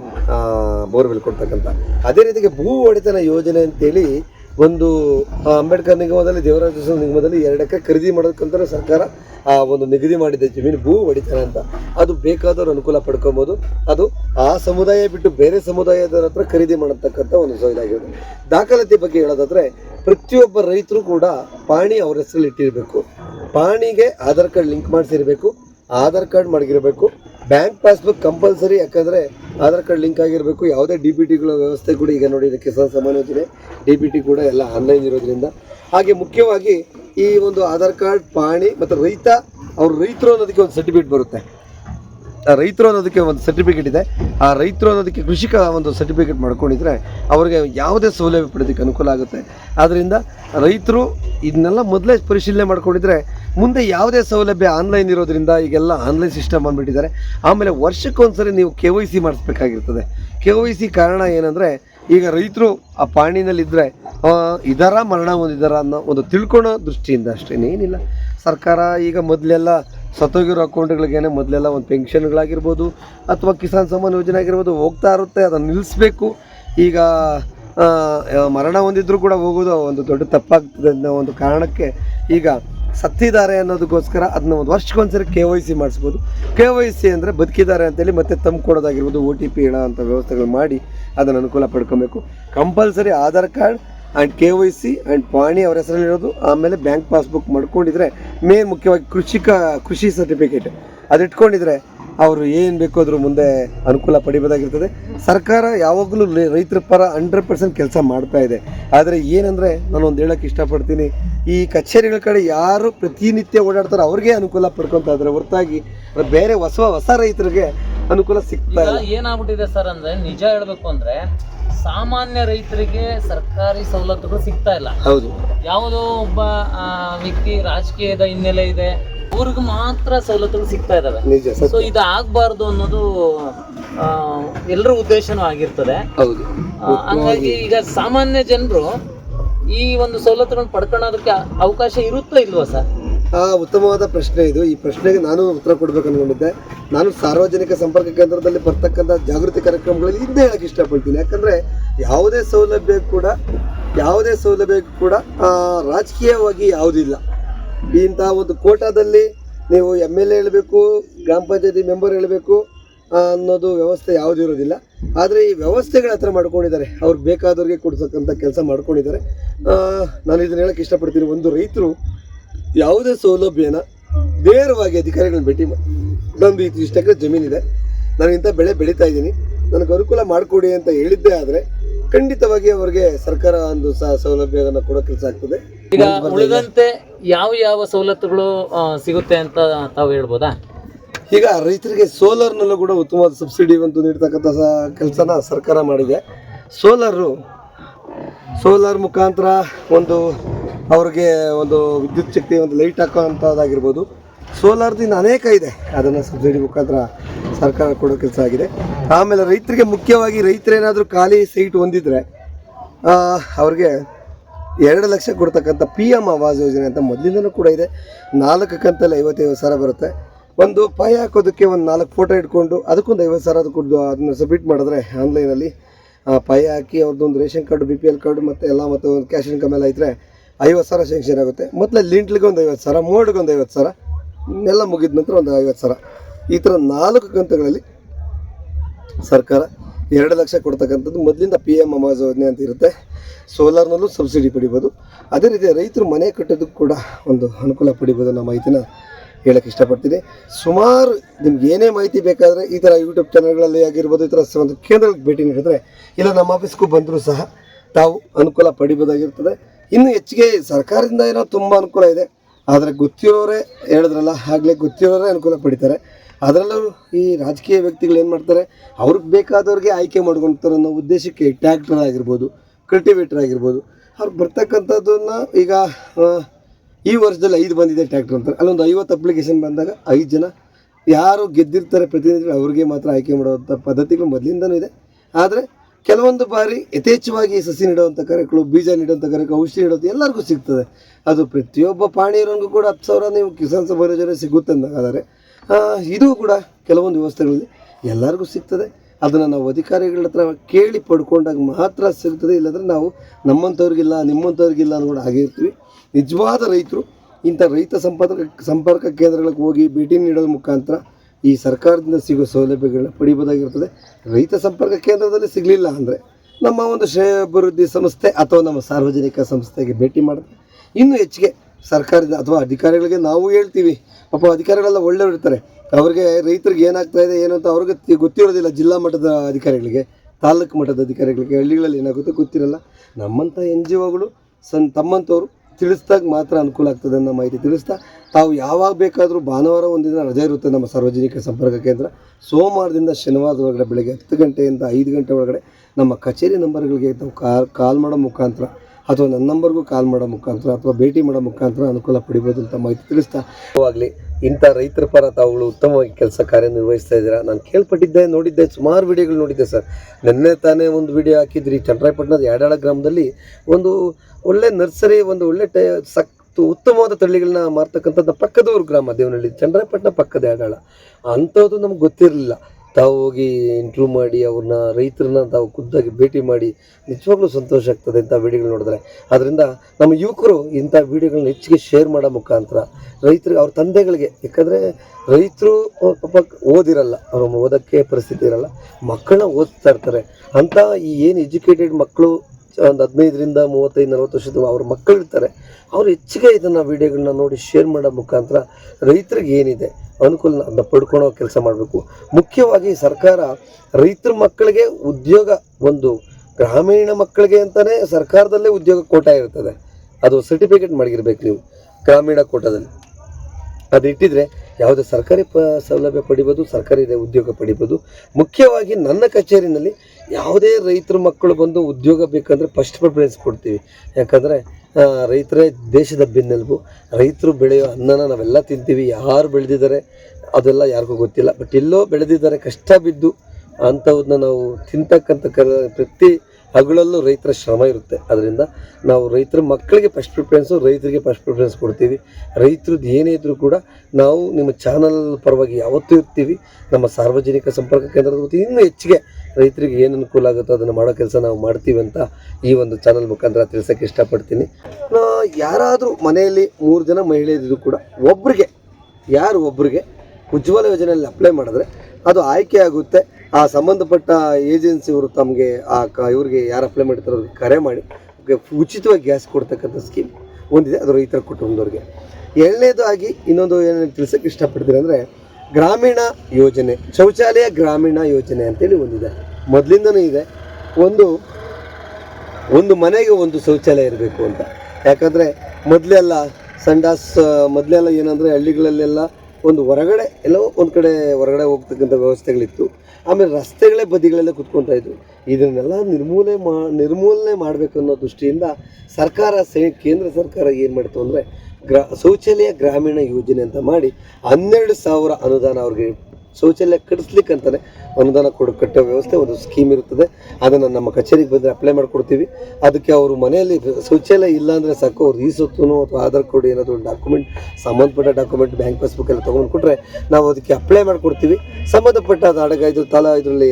ಬೋರ್ವೆಲ್ ಕೊಡ್ತಕ್ಕಂಥ. ಅದೇ ರೀತಿಗೆ ಭೂ ಒಡೆತನ ಯೋಜನೆ ಅಂತೇಳಿ ಒಂದು ಅಂಬೇಡ್ಕರ್ ನಿಗಮದಲ್ಲಿ, ದೇವರಾಜ ನಿಗಮದಲ್ಲಿ ಎರಡಕ್ಕೆ ಖರೀದಿ ಮಾಡೋದಕ್ಕಂತ ಸರ್ಕಾರ, ಆ, ಒಂದು ನಿಗದಿ ಮಾಡಿದ, ಜಮೀನು ಭೂ ಒಡಿತಾನೆ ಅಂತ. ಅದು ಬೇಕಾದವ್ರು ಅನುಕೂಲ ಪಡ್ಕೊಬೋದು. ಅದು ಆ ಸಮುದಾಯ ಬಿಟ್ಟು ಬೇರೆ ಸಮುದಾಯದವರ ಹತ್ರ ಖರೀದಿ ಮಾಡತಕ್ಕಂಥ ಒಂದು ಇದಾಗಿರುತ್ತೆ ದಾಖಲಾತಿ ಬಗ್ಗೆ ಹೇಳೋದಾದ್ರೆ, ಪ್ರತಿಯೊಬ್ಬ ರೈತರು ಕೂಡ ಪಾಣಿ ಅವ್ರ ಹೆಸರಲ್ಲಿ ಇಟ್ಟಿರಬೇಕು. ಪಾಣಿಗೆ ಆಧಾರ್ ಕಾರ್ಡ್ ಲಿಂಕ್ ಮಾಡಿಸಿರ್ಬೇಕು. ಆಧಾರ್ ಕಾರ್ಡ್ ಮಡಗಿರಬೇಕು. ಬ್ಯಾಂಕ್ ಪಾಸ್ಬುಕ್ ಕಂಪಲ್ಸರಿ, ಯಾಕಂದರೆ ಆಧಾರ್ ಕಾರ್ಡ್ ಲಿಂಕ್ ಆಗಿರಬೇಕು. ಯಾವುದೇ ಡಿ ಬಿ ಟಿಗಳ ವ್ಯವಸ್ಥೆ ಕೂಡ ಈಗ ನೋಡಿ ಇದಕ್ಕೆ ಸಮ್ಮಾನ್ ಯೋಜನೆ ಡಿ ಬಿ ಟಿ ಕೂಡ ಎಲ್ಲ ಆನ್ಲೈನ್ ಇರೋದ್ರಿಂದ. ಹಾಗೆ ಮುಖ್ಯವಾಗಿ ಈ ಒಂದು ಆಧಾರ್ ಕಾರ್ಡ್, ಪಾಣಿ ಮತ್ತು ರೈತ, ಅವ್ರ ರೈತರು ಅನ್ನೋದಕ್ಕೆ ಒಂದು ಸರ್ಟಿಫಿಕೇಟ್ ಬರುತ್ತೆ. ರೈತರು ಅನ್ನೋದಕ್ಕೆ ಒಂದು ಸರ್ಟಿಫಿಕೇಟ್ ಇದೆ. ಆ ರೈತರು ಅನ್ನೋದಕ್ಕೆ ಕೃಷಿಕ ಒಂದು ಸರ್ಟಿಫಿಕೇಟ್ ಮಾಡ್ಕೊಂಡಿದ್ರೆ ಅವ್ರಿಗೆ ಯಾವುದೇ ಸೌಲಭ್ಯ ಪಡೆಯೋದಕ್ಕೆ ಅನುಕೂಲ ಆಗುತ್ತೆ. ಆದ್ದರಿಂದ ರೈತರು ಇದನ್ನೆಲ್ಲ ಮೊದಲೇ ಪರಿಶೀಲನೆ ಮಾಡ್ಕೊಂಡಿದ್ರೆ ಮುಂದೆ ಯಾವುದೇ ಸೌಲಭ್ಯ ಆನ್ಲೈನ್ ಇರೋದ್ರಿಂದ ಈಗೆಲ್ಲ ಆನ್ಲೈನ್ ಸಿಸ್ಟಮ್ ಅಂದ್ಬಿಟ್ಟಿದ್ದಾರೆ ಆಮೇಲೆ ವರ್ಷಕ್ಕೊಂದ್ಸರಿ ನೀವು ಕೆ ವೈ ಸಿ ಮಾಡಿಸ್ಬೇಕಾಗಿರ್ತದೆ. ಕೆ ವೈ ಸಿ ಕಾರಣ ಏನಂದರೆ ಈಗ ರೈತರು ಆ ಪಾಣಿನಲ್ಲಿದ್ದರೆ ಇದರ ಮರಣ ಹೊಂದಿದಾರ ಅನ್ನೋ ಒಂದು ತಿಳ್ಕೊಳೋ ದೃಷ್ಟಿಯಿಂದ ಅಷ್ಟೇ ಏನಿಲ್ಲ. ಸರ್ಕಾರ ಈಗ ಮೊದಲೆಲ್ಲ ಸತ್ತೋಗಿರೋ ಅಕೌಂಟ್ಗಳಿಗೇನೆ ಮೊದಲೆಲ್ಲ ಒಂದು ಪೆನ್ಷನ್ಗಳಾಗಿರ್ಬೋದು ಅಥವಾ ಕಿಸಾನ್ ಸಮ್ಮಾನ್ ಯೋಜನೆ ಆಗಿರ್ಬೋದು ಹೋಗ್ತಾ ಇರುತ್ತೆ, ಅದನ್ನು ನಿಲ್ಲಿಸ್ಬೇಕು. ಈಗ ಮರಣ ಹೊಂದಿದ್ರು ಕೂಡ ಹೋಗೋದು ಒಂದು ದೊಡ್ಡ ತಪ್ಪಾಗ್ತದೆ ಅನ್ನೋ ಒಂದು ಕಾರಣಕ್ಕೆ ಈಗ ಸತ್ತಿದ್ದಾರೆ ಅನ್ನೋದಕ್ಕೋಸ್ಕರ ಅದನ್ನ ಒಂದು ವರ್ಷಕ್ಕೊಂದ್ಸರಿ ಕೆ ವೈ ಸಿ ಮಾಡಿಸ್ಬೋದು. ಕೆ ವೈ ಸಿ ಅಂದರೆ ಬದುಕಿದ್ದಾರೆ ಅಂತೇಳಿ ಮತ್ತೆ ತಮ್ಮ ಕೊಡೋದಾಗಿರ್ಬೋದು ಒ ಟಿ ಪಿ ಹೇಳೋ ಅಂಥ ವ್ಯವಸ್ಥೆಗಳು ಮಾಡಿ ಅದನ್ನು ಅನುಕೂಲ ಪಡ್ಕೊಬೇಕು. Compulsory Aadhaar card and K Y C and ಪಾಣಿ ಅವ್ರ ಹೆಸರಲ್ಲಿರೋದು ಆಮೇಲೆ ಬ್ಯಾಂಕ್ ಪಾಸ್ಬುಕ್ ಮಾಡ್ಕೊಂಡಿದ್ರೆ ಮೇನ್ ಮುಖ್ಯವಾಗಿ ಕೃಷಿಕ ಕೃಷಿ ಸರ್ಟಿಫಿಕೇಟ್ ಅದು ಇಟ್ಕೊಂಡಿದ್ರೆ ಅವರು ಏನು ಬೇಕೋ ಅದ್ರ ಮುಂದೆ ಅನುಕೂಲ ಪಡಿಬೋದಾಗಿರ್ತದೆ. ಸರ್ಕಾರ ಯಾವಾಗಲೂ ರೈತರ ಪರ ಹಂಡ್ರೆಡ್ ಪರ್ಸೆಂಟ್ ಕೆಲಸ ಮಾಡ್ತಾ ಇದೆ. ಆದರೆ ಏನಂದರೆ ನಾನು ಒಂದು ಹೇಳೋಕ್ಕೆ ಇಷ್ಟಪಡ್ತೀನಿ. ಈ ಕಚೇರಿಗಳ ಕಡೆ ಯಾರು ಪ್ರತಿನಿತ್ಯ ಓಡಾಡ್ತಾರೋ, ಅವ್ರಿಗೆ ಅನುಕೂಲ ಪಡ್ಕೊತಾ ಇದ್ದಾರೆ ಹೊರತಾಗಿ ಬೇರೆ ಹೊಸ ಹೊಸ ರೈತರಿಗೆ ಅನುಕೂಲ ಸಿಗ್ತಾ ಇಲ್ಲ. ಏನಾಗ್ಬಿಟ್ಟಿದೆ ಸರ್ ಅಂದ್ರೆ ನಿಜ ಹೇಳ್ಬೇಕು ಅಂದ್ರೆ ಸಾಮಾನ್ಯ ರೈತರಿಗೆ ಸರ್ಕಾರಿ ಸವಲತ್ತುಗಳು ಸಿಗ್ತಾ ಇಲ್ಲ. ಹೌದು. ಯಾವುದೋ ಒಬ್ಬ ವ್ಯಕ್ತಿ ರಾಜಕೀಯದ ಹಿನ್ನೆಲೆ ಇದೆ ಅವ್ರಿಗೆ ಮಾತ್ರ ಸವಲತ್ತುಗಳು ಸಿಗ್ತಾ ಇದಾವೆ. ಸೊ ಇದು ಆಗ್ಬಾರ್ದು ಅನ್ನೋದು ಎಲ್ಲರ ಉದ್ದೇಶನೂ ಆಗಿರ್ತದೆ. ಹಂಗಾಗಿ ಈಗ ಸಾಮಾನ್ಯ ಜನರು ಈ ಒಂದು ಸವಲತ್ತುಗಳನ್ನ ಪಡ್ಕೊಳ್ಳೋದಕ್ಕೆ ಅವಕಾಶ ಇರುತ್ತೋ ಇಲ್ವಾ ಸರ್? ಆ, ಉತ್ತಮವಾದ ಪ್ರಶ್ನೆ ಇದು. ಈ ಪ್ರಶ್ನೆಗೆ ನಾನು ಉತ್ತರ ಕೊಡ್ಬೇಕು ಅನ್ಕೊಂಡಿದ್ದೆ. ನಾನು ಸಾರ್ವಜನಿಕ ಸಂಪರ್ಕ ಕೇಂದ್ರದಲ್ಲಿ ಬರ್ತಕ್ಕಂಥ ಜಾಗೃತಿ ಕಾರ್ಯಕ್ರಮಗಳಲ್ಲಿ ಹಿಂದೆ ಹೇಳಕ್ಕೆ ಇಷ್ಟಪಡ್ತೀನಿ. ಯಾಕಂದರೆ ಯಾವುದೇ ಸೌಲಭ್ಯ ಕೂಡ, ಯಾವುದೇ ಸೌಲಭ್ಯ ಕೂಡ ರಾಜಕೀಯವಾಗಿ ಯಾವುದಿಲ್ಲ ಇಂಥ ಒಂದು ಕೋಟಾದಲ್ಲಿ ನೀವು ಎಂ ಎಲ್ ಎ ಹೇಳಬೇಕು, ಗ್ರಾಮ ಪಂಚಾಯತಿ ಮೆಂಬರ್ ಹೇಳಬೇಕು ಅನ್ನೋದು ವ್ಯವಸ್ಥೆ ಯಾವುದೂ ಇರೋದಿಲ್ಲ. ಆದರೆ ಈ ವ್ಯವಸ್ಥೆಗಳ ಹತ್ರ ಮಾಡ್ಕೊಂಡಿದ್ದಾರೆ. ಅವ್ರು ಬೇಕಾದವ್ರಿಗೆ ಕೊಡ್ತಕ್ಕಂಥ ಕೆಲಸ ಮಾಡ್ಕೊಂಡಿದ್ದಾರೆ. ನಾನು ಇದನ್ನ ಹೇಳಕ್ಕೆ ಇಷ್ಟಪಡ್ತೀನಿ. ಒಂದು ರೈತರು ಯಾವುದೇ ಸೌಲಭ್ಯನ ನೇರವಾಗಿ ಅಧಿಕಾರಿಗಳನ್ನ ಭೇಟಿ ಮಾಡಿ ಇದು ಇಷ್ಟು ಎಕರೆ ಜಮೀನಿದೆ ನಾನು ಇಂಥ ಬೆಳೆ ಬೆಳೀತಾ ಇದ್ದೀನಿ. ನನಗೆ ಅನುಕೂಲ ಮಾಡಿಕೊಡಿ ಅಂತ ಹೇಳಿದ್ದೇ ಆದರೆ ಖಂಡಿತವಾಗಿ ಅವರಿಗೆ ಸರ್ಕಾರ ಒಂದು ಸಹ ಸೌಲಭ್ಯವನ್ನು ಕೊಡೋ ಕೆಲಸ ಆಗ್ತದೆ. ಈಗ ಉಳಿದಂತೆ ಯಾವ ಯಾವ ಸವಲತ್ತುಗಳು ಸಿಗುತ್ತೆ ಅಂತ ತಾವು ಹೇಳ್ಬೋದಾ? ಈಗ ರೈತರಿಗೆ ಸೋಲಾರ್ನಲ್ಲೂ ಕೂಡ ಉತ್ತಮವಾದ ಸಬ್ಸಿಡಿ ಒಂದು ನೀಡ್ತಕ್ಕಂಥ ಕೆಲಸನ ಸರ್ಕಾರ ಮಾಡಿದೆ. ಸೋಲಾರು ಸೋಲಾರ್ ಮುಖಾಂತರ ಒಂದು ಅವ್ರಿಗೆ ಒಂದು ವಿದ್ಯುತ್ ಶಕ್ತಿ ಒಂದು ಲೈಟ್ ಹಾಕೋವಂಥದ್ದಾಗಿರ್ಬೋದು. ಸೋಲಾರ್ದಿಂದ ಅನೇಕ ಇದೆ. ಅದನ್ನು ಸಬ್ಸಿಡಿ ಮುಖಾಂತರ ಸರ್ಕಾರ ಕೊಡೋ ಕೆಲಸ ಆಗಿದೆ. ಆಮೇಲೆ ರೈತರಿಗೆ ಮುಖ್ಯವಾಗಿ ರೈತರೇನಾದರೂ ಖಾಲಿ ಸೈಟ್ ಹೊಂದಿದ್ರೆ ಅವ್ರಿಗೆ ಎರಡು ಲಕ್ಷ ಕೊಡ್ತಕ್ಕಂಥ ಪಿ ಎಂ ಆವಾಸ್ ಯೋಜನೆ ಅಂತ ಮೊದಲಿಂದನೂ ಕೂಡ ಇದೆ. ನಾಲ್ಕು ಕಂತಲ್ಲಿ ಐವತ್ತೈದು ಸಾವಿರ ಬರುತ್ತೆ. ಒಂದು ಪಾಯ ಹಾಕೋದಕ್ಕೆ ಒಂದು ನಾಲ್ಕು ಫೋಟೋ ಇಟ್ಕೊಂಡು ಅದಕ್ಕೊಂದು ಐವತ್ತು ಸಾವಿರ ಅದು ಕೊಡ್ದು ಅದನ್ನು ಸಬ್ಮಿಟ್ ಮಾಡಿದ್ರೆ ಆನ್ಲೈನಲ್ಲಿ ಪಾಯ ಹಾಕಿ ಅವ್ರದ್ದೊಂದು ration card B P L card ಮತ್ತು ಎಲ್ಲ ಮತ್ತು ಒಂದು ಕ್ಯಾಶ್ ಇನ್ಕಮ್ ಎಲ್ಲ ಇದ್ದರೆ ಐವತ್ತು ಸಾವಿರ ಸೆಂಕ್ಷನ್ ಆಗುತ್ತೆ. ಮತ್ತು ಲಿಂಟ್ಲಿಗೆ ಒಂದು ಐವತ್ತು ಸಾವಿರ, ಮೋಡ್ಗೆ ಒಂದು ಐವತ್ತು ಸಾವಿರ ಎಲ್ಲ ಮುಗಿದ ನಂತರ ಒಂದು ಐವತ್ತು ಸಾವಿರ. ಈ ಥರ ನಾಲ್ಕು ಕಂತುಗಳಲ್ಲಿ ಸರ್ಕಾರ ಎರಡು ಲಕ್ಷ ಕೊಡ್ತಕ್ಕಂಥದ್ದು ಮೊದಲಿಂದ ಪಿ ಎಂ ಅಮಾಜ್ ಯೋಜನೆ ಅಂತ ಇರುತ್ತೆ. ಸೋಲಾರ್ನಲ್ಲೂ ಸಬ್ಸಿಡಿ ಪಡಿಬೋದು. ಅದೇ ರೀತಿ ರೈತರು ಮನೆ ಕಟ್ಟೋದಕ್ಕೂ ಕೂಡ ಒಂದು ಅನುಕೂಲ ಪಡಿಬೋದು ನಮ್ಮ ಮಾಹಿತಿನ ಹೇಳಕ್ಕೆ ಇಷ್ಟಪಡ್ತೀನಿ. ಸುಮಾರು ನಿಮ್ಗೆ ಏನೇ ಮಾಹಿತಿ ಬೇಕಾದರೆ ಈ ಥರ ಯೂಟ್ಯೂಬ್ ಚಾನಲ್ಗಳಲ್ಲಿ ಆಗಿರ್ಬೋದು, ಈ ಥರ ಒಂದು ಕೇಂದ್ರಕ್ಕೆ ಭೇಟಿ ನೀಡಿದ್ರೆ, ಇಲ್ಲ ನಮ್ಮ ಆಫೀಸ್ಗೂ ಬಂದರೂ ಸಹ ತಾವು ಅನುಕೂಲ ಪಡಿಬೋದಾಗಿರ್ತದೆ ಇನ್ನು ಹೆಚ್ಚಿಗೆ ಸರ್ಕಾರದಿಂದ ಏನೋ ತುಂಬ ಅನುಕೂಲ ಇದೆ. ಆದರೆ ಗೊತ್ತಿರೋರೇ ಹೇಳಿದ್ರಲ್ಲ, ಆಗಲೇ ಗೊತ್ತಿರೋರೇ ಅನುಕೂಲ ಪಡಿತಾರೆ. ಅದರಲ್ಲೂ ಈ ರಾಜಕೀಯ ವ್ಯಕ್ತಿಗಳು ಏನು ಮಾಡ್ತಾರೆ, ಅವ್ರಿಗೆ ಬೇಕಾದವ್ರಿಗೆ ಆಯ್ಕೆ ಮಾಡ್ಕೊಳ್ತಾರೆ ಅನ್ನೋ ಉದ್ದೇಶಕ್ಕೆ ಟ್ಯಾಕ್ಟರ್ ಆಗಿರ್ಬೋದು ಕಲ್ಟಿವೇಟರ್ ಆಗಿರ್ಬೋದು, ಅವ್ರಿಗೆ ಬರ್ತಕ್ಕಂಥದ್ದನ್ನ ಈಗ ಈ ವರ್ಷದಲ್ಲಿ ಐದು ಬಂದಿದೆ ಟ್ರ್ಯಾಕ್ಟರ್ ಅಂತಾರೆ. ಅಲ್ಲೊಂದು ಐವತ್ತು ಅಪ್ಲಿಕೇಶನ್ ಬಂದಾಗ ಐದು ಜನ ಯಾರು ಗೆದ್ದಿರ್ತಾರೆ ಪ್ರತಿನಿಧಿಗಳು ಅವ್ರಿಗೆ ಮಾತ್ರ ಆಯ್ಕೆ ಮಾಡುವಂಥ ಪದ್ಧತಿಗಳು ಮೊದಲಿಂದನೂ ಇದೆ. ಆದರೆ ಕೆಲವೊಂದು ಬಾರಿ ಯಥೇಚ್ಛವಾಗಿ ಸಸಿ ನೀಡುವಂಥ ಕಾರ್ಯಗಳು ಬೀಜ ನೀಡುವಂಥ ಕಾರ್ಯಕ್ರಮ, ಔಷಧಿ ನೀಡೋದು ಎಲ್ಲರಿಗೂ ಸಿಗ್ತದೆ. ಅದು ಪ್ರತಿಯೊಬ್ಬ ಪಾಣಿ ಇರೋನಿಗೂ ಕೂಡ ಹತ್ತು ಸಾವಿರ ನೀವು ಕಿಸಾನ್ ಸಭಾ ಯೋಜನೆ ಸಿಗುತ್ತೆ ಅಂದಾಗಾದರೆ ಇದು ಕೂಡ ಕೆಲವೊಂದು ವ್ಯವಸ್ಥೆಗಳಲ್ಲಿ ಎಲ್ಲರಿಗೂ ಸಿಗ್ತದೆ. ಅದನ್ನು ನಾವು ಅಧಿಕಾರಿಗಳ ಹತ್ರ ಕೇಳಿ ಪಡ್ಕೊಂಡಾಗ ಮಾತ್ರ ಸಿಗ್ತದೆ, ಇಲ್ಲಾಂದರೆ ನಾವು ನಮ್ಮಂಥವ್ರಿಗಿಲ್ಲ, ನಿಮ್ಮಂಥವ್ರಿಗಿಲ್ಲ ಅಂದ್ಕೊಂಡು ಹಾಗೆ ಇರ್ತೀವಿ. ನಿಜವಾದ ರೈತರು, ಇಂಥ ರೈತ ಸಂಪರ್ಕ ಸಂಪರ್ಕ ಕೇಂದ್ರಗಳಿಗೆ ಹೋಗಿ ಭೇಟಿ ನೀಡೋದ್ರ ಮುಖಾಂತರ ಈ ಸರ್ಕಾರದಿಂದ ಸಿಗೋ ಸೌಲಭ್ಯಗಳನ್ನ ಪಡಿಬೋದಾಗಿರ್ತದೆ. ರೈತ ಸಂಪರ್ಕ ಕೇಂದ್ರದಲ್ಲಿ ಸಿಗಲಿಲ್ಲ ಅಂದರೆ ನಮ್ಮ ಒಂದು ಶ್ರೇಯೋಭಿವೃದ್ಧಿ ಸಂಸ್ಥೆ ಅಥವಾ ನಮ್ಮ ಸಾರ್ವಜನಿಕ ಸಂಸ್ಥೆಗೆ ಭೇಟಿ ಮಾಡಿದ್ರೆ ಇನ್ನೂ ಹೆಚ್ಚಿಗೆ ಸರ್ಕಾರದ ಅಥವಾ ಅಧಿಕಾರಿಗಳಿಗೆ ನಾವು ಹೇಳ್ತೀವಿ. ಪಾಪ ಅಧಿಕಾರಿಗಳೆಲ್ಲ ಒಳ್ಳೆಯವ್ರು ಇರ್ತಾರೆ. ಅವ್ರಿಗೆ ರೈತರಿಗೆ ಏನಾಗ್ತಾ ಇದೆ, ಏನು ಅಂತ ಅವ್ರಿಗೆ ಗೊತ್ತಿರೋದಿಲ್ಲ. ಜಿಲ್ಲಾ ಮಟ್ಟದ ಅಧಿಕಾರಿಗಳಿಗೆ, ತಾಲೂಕು ಮಟ್ಟದ ಅಧಿಕಾರಿಗಳಿಗೆ, ಹಳ್ಳಿಗಳಲ್ಲಿ ಏನಾಗುತ್ತೋ ಗೊತ್ತಿರಲ್ಲ. ನಮ್ಮಂಥ ಎನ್ ಜಿ ಒಗಳು ಸನ್, ತಮ್ಮಂಥವ್ರು ತಿಳಿಸ್ದಾಗ ಮಾತ್ರ ಅನುಕೂಲ ಆಗ್ತದೆ ಅನ್ನೋ ಮಾಹಿತಿ ತಿಳಿಸ್ತಾ, ತಾವು ಯಾವಾಗ ಬೇಕಾದರೂ ಭಾನುವಾರ ಒಂದಿನ ರಜೆ ಇರುತ್ತೆ ನಮ್ಮ ಸಾರ್ವಜನಿಕ ಸಂಪರ್ಕ ಕೇಂದ್ರ. ಸೋಮವಾರದಿಂದ ಶನಿವಾರದ ಒಳಗಡೆ ಬೆಳಗ್ಗೆ ಹತ್ತು ಗಂಟೆಯಿಂದ ಐದು ಗಂಟೆ ಒಳಗಡೆ ನಮ್ಮ ಕಚೇರಿ ನಂಬರ್ಗಳಿಗೆ ತಾವು ಕಾಲ್ ಕಾಲ್ ಮಾಡೋ ಮುಖಾಂತರ ಅಥವಾ ನನ್ನ ನಂಬರ್ಗೂ ಕಾಲ್ ಮಾಡೋ ಮುಖಾಂತರ ಅಥವಾ ಭೇಟಿ ಮಾಡೋ ಮುಖಾಂತರ ಅನುಕೂಲ ಪಡಿಬೋದು ಅಂತ ಮಾಹಿತಿ ತಿಳಿಸ್ತಾ ಆಗಲಿ ಇಂಥ ರೈತರ ಪರ ತಾವುಗಳು ಉತ್ತಮವಾಗಿ ಕೆಲಸ ಕಾರ್ಯನಿರ್ವಹಿಸ್ತಾ ಇದ್ದೀರಾ? ನಾನು ಕೇಳ್ಪಟ್ಟಿದ್ದೆ, ನೋಡಿದ್ದೆ, ಸುಮಾರು ವಿಡಿಯೋಗಳು ನೋಡಿದ್ದೆ ಸರ್. ನಿನ್ನೆ ತಾನೇ ಒಂದು ವಿಡಿಯೋ ಹಾಕಿದ್ರಿ, ಚಂದ್ರಾಯಪಟ್ಟಣದ ಯಾಡಾಳ ಗ್ರಾಮದಲ್ಲಿ ಒಂದು ಒಳ್ಳೆ ನರ್ಸರಿ, ಒಂದು ಒಳ್ಳೆ ಟೈ ಉತ್ತಮವಾದ ತಳ್ಳಿಗಳನ್ನ ಮಾರ್ತಕ್ಕಂಥದ್ದು ಪಕ್ಕದವ್ರ ಗ್ರಾಮ ದೇವನಹಳ್ಳಿ, ಚಂದ್ರಾಯಪಟ್ಟಣ ಪಕ್ಕದ ಯಾಡಾಳ. ಅಂಥದ್ದು ನಮ್ಗೆ ಗೊತ್ತಿರಲಿಲ್ಲ. ತಾವು ಹೋಗಿ ಇಂಟ್ರ್ಯೂ ಮಾಡಿ, ಅವ್ರನ್ನ ರೈತರನ್ನ ತಾವು ಖುದ್ದಾಗಿ ಭೇಟಿ ಮಾಡಿ, ನಿಜವಾಗ್ಲೂ ಸಂತೋಷ ಆಗ್ತದೆ ಇಂಥ ವಿಡಿಯೋಗಳು ನೋಡಿದ್ರೆ. ಆದ್ದರಿಂದ ನಮ್ಮ ಯುವಕರು ಇಂಥ ವಿಡಿಯೋಗಳನ್ನ ಹೆಚ್ಚಿಗೆ ಶೇರ್ ಮಾಡೋ ಮುಖಾಂತರ ರೈತರಿಗೆ, ಅವ್ರ ತಂದೆಗಳಿಗೆ, ಯಾಕಂದರೆ ರೈತರು ಪಾಪ ಓದಿರಲ್ಲ, ಅವ್ರ ಓದೋಕ್ಕೆ ಪರಿಸ್ಥಿತಿ ಇರಲ್ಲ, ಮಕ್ಕಳನ್ನ ಓದಿಸ್ತಾ ಇರ್ತಾರೆ. ಅಂಥ ಈ ಏನು ಎಜುಕೇಟೆಡ್ ಮಕ್ಕಳು ಒಂದು ಹದಿನೈದರಿಂದ ಮೂವತ್ತೈದು, ನಲವತ್ತು ವರ್ಷದ ಅವ್ರ ಮಕ್ಕಳು ಇರ್ತಾರೆ ಅವ್ರು ಹೆಚ್ಚಿಗೆ ಇದನ್ನು ವಿಡಿಯೋಗಳನ್ನ ನೋಡಿ ಶೇರ್ ಮಾಡೋ ಮುಖಾಂತರ ರೈತರಿಗೆ ಏನಿದೆ ಅನುಕೂಲ ಅದನ್ನ ಪಡ್ಕೊಳೋ ಕೆಲಸ ಮಾಡಬೇಕು. ಮುಖ್ಯವಾಗಿ ಸರ್ಕಾರ ರೈತರ ಮಕ್ಕಳಿಗೆ ಉದ್ಯೋಗ ಒಂದು ಗ್ರಾಮೀಣ ಮಕ್ಕಳಿಗೆ ಅಂತಲೇ ಸರ್ಕಾರದಲ್ಲೇ ಉದ್ಯೋಗ ಕೋಟ ಇರ್ತದೆ. ಅದು ಸರ್ಟಿಫಿಕೇಟ್ ಮಾಡಿರಬೇಕು ನೀವು ಗ್ರಾಮೀಣ ಕೋಟದಲ್ಲಿ. ಅದು ಇಟ್ಟಿದ್ರೆ ಯಾವುದೇ ಸರ್ಕಾರಿ ಪ ಸೌಲಭ್ಯ ಪಡಿಬೋದು, ಸರ್ಕಾರಿ ಉದ್ಯೋಗ ಪಡಿಬೋದು. ಮುಖ್ಯವಾಗಿ ನನ್ನ ಕಚೇರಿನಲ್ಲಿ ಯಾವುದೇ ರೈತರ ಮಕ್ಕಳು ಬಂದು ಉದ್ಯೋಗ ಬೇಕಂದರೆ ಫಸ್ಟ್ ಪ್ರಿಫರೆನ್ಸ್ ಕೊಡ್ತೀವಿ. ಯಾಕಂದರೆ ರೈತರೇ ದೇಶದ ಬೆನ್ನೆಲುಬು. ರೈತರು ಬೆಳೆಯೋ ಅನ್ನನ ನಾವೆಲ್ಲ ತಿಂತೀವಿ. ಯಾರು ಬೆಳೆದಿದ್ದಾರೆ ಅದೆಲ್ಲ ಯಾರಿಗೂ ಗೊತ್ತಿಲ್ಲ. ಬಟ್ ಎಲ್ಲೋ ಬೆಳೆದಿದ್ದಾರೆ, ಕಷ್ಟ ಬಿದ್ದು ಅಂಥವ್ರನ್ನ ನಾವು ತಿಂತಕ್ಕಂಥ ಕ ಪ್ರತಿ ಹಗಲಲ್ಲೂ ರೈತರ ಶ್ರಮ ಇರುತ್ತೆ. ಅದರಿಂದ ನಾವು ರೈತರ ಮಕ್ಕಳಿಗೆ ಫಸ್ಟ್ ಪ್ರಿಫರೆನ್ಸು ರೈತರಿಗೆ ಫಸ್ಟ್ ಪ್ರಿಫರೆನ್ಸ್ ಕೊಡ್ತೀವಿ. ರೈತರದ್ದು ಏನೇ ಇದ್ರೂ ಕೂಡ ನಾವು ನಿಮ್ಮ ಚಾನಲ್ ಪರವಾಗಿ ಯಾವತ್ತೂ ಇರ್ತೀವಿ. ನಮ್ಮ ಸಾರ್ವಜನಿಕ ಸಂಪರ್ಕ ಕೇಂದ್ರದ ವತಿಯಿಂದ ಇನ್ನೂ ಹೆಚ್ಚಿಗೆ ರೈತರಿಗೆ ಏನು ಅನುಕೂಲ ಆಗುತ್ತೋ ಅದನ್ನು ಮಾಡೋ ಕೆಲಸ ನಾವು ಮಾಡ್ತೀವಿ ಅಂತ ಈ ಒಂದು ಚಾನಲ್ ಮುಖಾಂತರ ತಿಳಿಸೋಕ್ಕೆ ಇಷ್ಟಪಡ್ತೀನಿ. ಯಾರಾದರೂ ಮನೆಯಲ್ಲಿ ಮೂರು ಜನ ಮಹಿಳೆಯರಿದ್ರು ಕೂಡ ಒಬ್ಬರಿಗೆ ಯಾರು ಒಬ್ಬರಿಗೆ ಉಜ್ವಲ ಯೋಜನೆಯಲ್ಲಿ ಅಪ್ಲೈ ಮಾಡಿದ್ರೆ ಅದು ಆಯ್ಕೆ ಆಗುತ್ತೆ. ಆ ಸಂಬಂಧಪಟ್ಟ ಏಜೆನ್ಸಿಯವರು ತಮಗೆ ಆ ಕ ಇವ್ರಿಗೆ ಯಾರು ಅಪ್ಲೈ ಮಾಡ್ತಾರೋ ಅವ್ರಿಗೆ ಕರೆ ಮಾಡಿ. ಉಚಿತವಾಗಿ ಗ್ಯಾಸ್ ಕೊಡ್ತಕ್ಕಂಥ ಸ್ಕೀಮ್ ಒಂದಿದೆ. ಅದು ರೈತರ ಕುಟುಂಬದವ್ರಿಗೆ. ಎರಡನೇದಾಗಿ ಇನ್ನೊಂದು ಏನು ತಿಳಿಸೋಕ್ಕೆ ಇಷ್ಟಪಡ್ತೀನಿ ಅಂದರೆ ಗ್ರಾಮೀಣ ಯೋಜನೆ, ಶೌಚಾಲಯ ಗ್ರಾಮೀಣ ಯೋಜನೆ ಅಂತೇಳಿ ಒಂದಿದೆ. ಮೊದಲಿಂದನೂ ಇದೆ. ಒಂದು ಒಂದು ಮನೆಗೆ ಒಂದು ಶೌಚಾಲಯ ಇರಬೇಕು ಅಂತ. ಯಾಕಂದರೆ ಮೊದಲೆಲ್ಲ ಸಂಡಾಸ್ ಮೊದಲೆಲ್ಲ ಏನಂದರೆ ಹಳ್ಳಿಗಳಲ್ಲೆಲ್ಲ ಒಂದು ಹೊರಗಡೆ, ಎಲ್ಲೋ ಒಂದು ಕಡೆ ಹೊರಗಡೆ ಹೋಗ್ತಕ್ಕಂಥ ವ್ಯವಸ್ಥೆಗಳಿತ್ತು. ಆಮೇಲೆ ರಸ್ತೆಗಳೇ ಬದಿಗಳೆಲ್ಲ ಕುತ್ಕೊತಾ ಇದ್ವು. ಇದನ್ನೆಲ್ಲ ನಿರ್ಮೂಲನೆ ಮಾ, ನಿರ್ಮೂಲನೆ ಮಾಡಬೇಕು ಅನ್ನೋ ದೃಷ್ಟಿಯಿಂದ ಸರ್ಕಾರ ಸೇ, ಕೇಂದ್ರ ಸರ್ಕಾರ ಏನು ಮಾಡಿತು ಅಂದರೆ ಗ್ರಾ, ಶೌಚಾಲಯ ಗ್ರಾಮೀಣ ಯೋಜನೆ ಅಂತ ಮಾಡಿ ಹನ್ನೆರಡು ಸಾವಿರ ಅನುದಾನ ಅವ್ರಿಗೆ ಶೌಚಾಲಯ ಕಟ್ಟಿಸ್ಲಿಕ್ಕೆ ಅಂತಾನೆ ಅನುದಾನ ಕೊಡು ಕಟ್ಟೋ ವ್ಯವಸ್ಥೆ ಒಂದು ಸ್ಕೀಮ್ ಇರುತ್ತದೆ. ಅದನ್ನು ನಮ್ಮ ಕಚೇರಿಗೆ ಬಂದರೆ ಅಪ್ಲೈ ಮಾಡಿಕೊಡ್ತೀವಿ. ಅದಕ್ಕೆ ಅವರು ಮನೆಯಲ್ಲಿ ಶೌಚಾಲಯ ಇಲ್ಲ ಅಂದರೆ ಸಾಕು. ಅವ್ರು ಈ ಸೊತ್ತುನು ಅಥವಾ ಆಧಾರ್ ಕಾರ್ಡ್ ಏನಾದರೂ ಡಾಕ್ಯುಮೆಂಟ್ ಸಂಬಂಧಪಟ್ಟ ಡಾಕ್ಯುಮೆಂಟ್ ಬ್ಯಾಂಕ್ ಪಾಸ್ಬುಕ್ ಎಲ್ಲ ತೊಗೊಂಡು ಕೊಟ್ಟರೆ ನಾವು ಅದಕ್ಕೆ ಅಪ್ಲೈ ಮಾಡಿಕೊಡ್ತೀವಿ. ಸಂಬಂಧಪಟ್ಟ ಹಡಗ ಇದ್ರ ತಲಾ ಇದರಲ್ಲಿ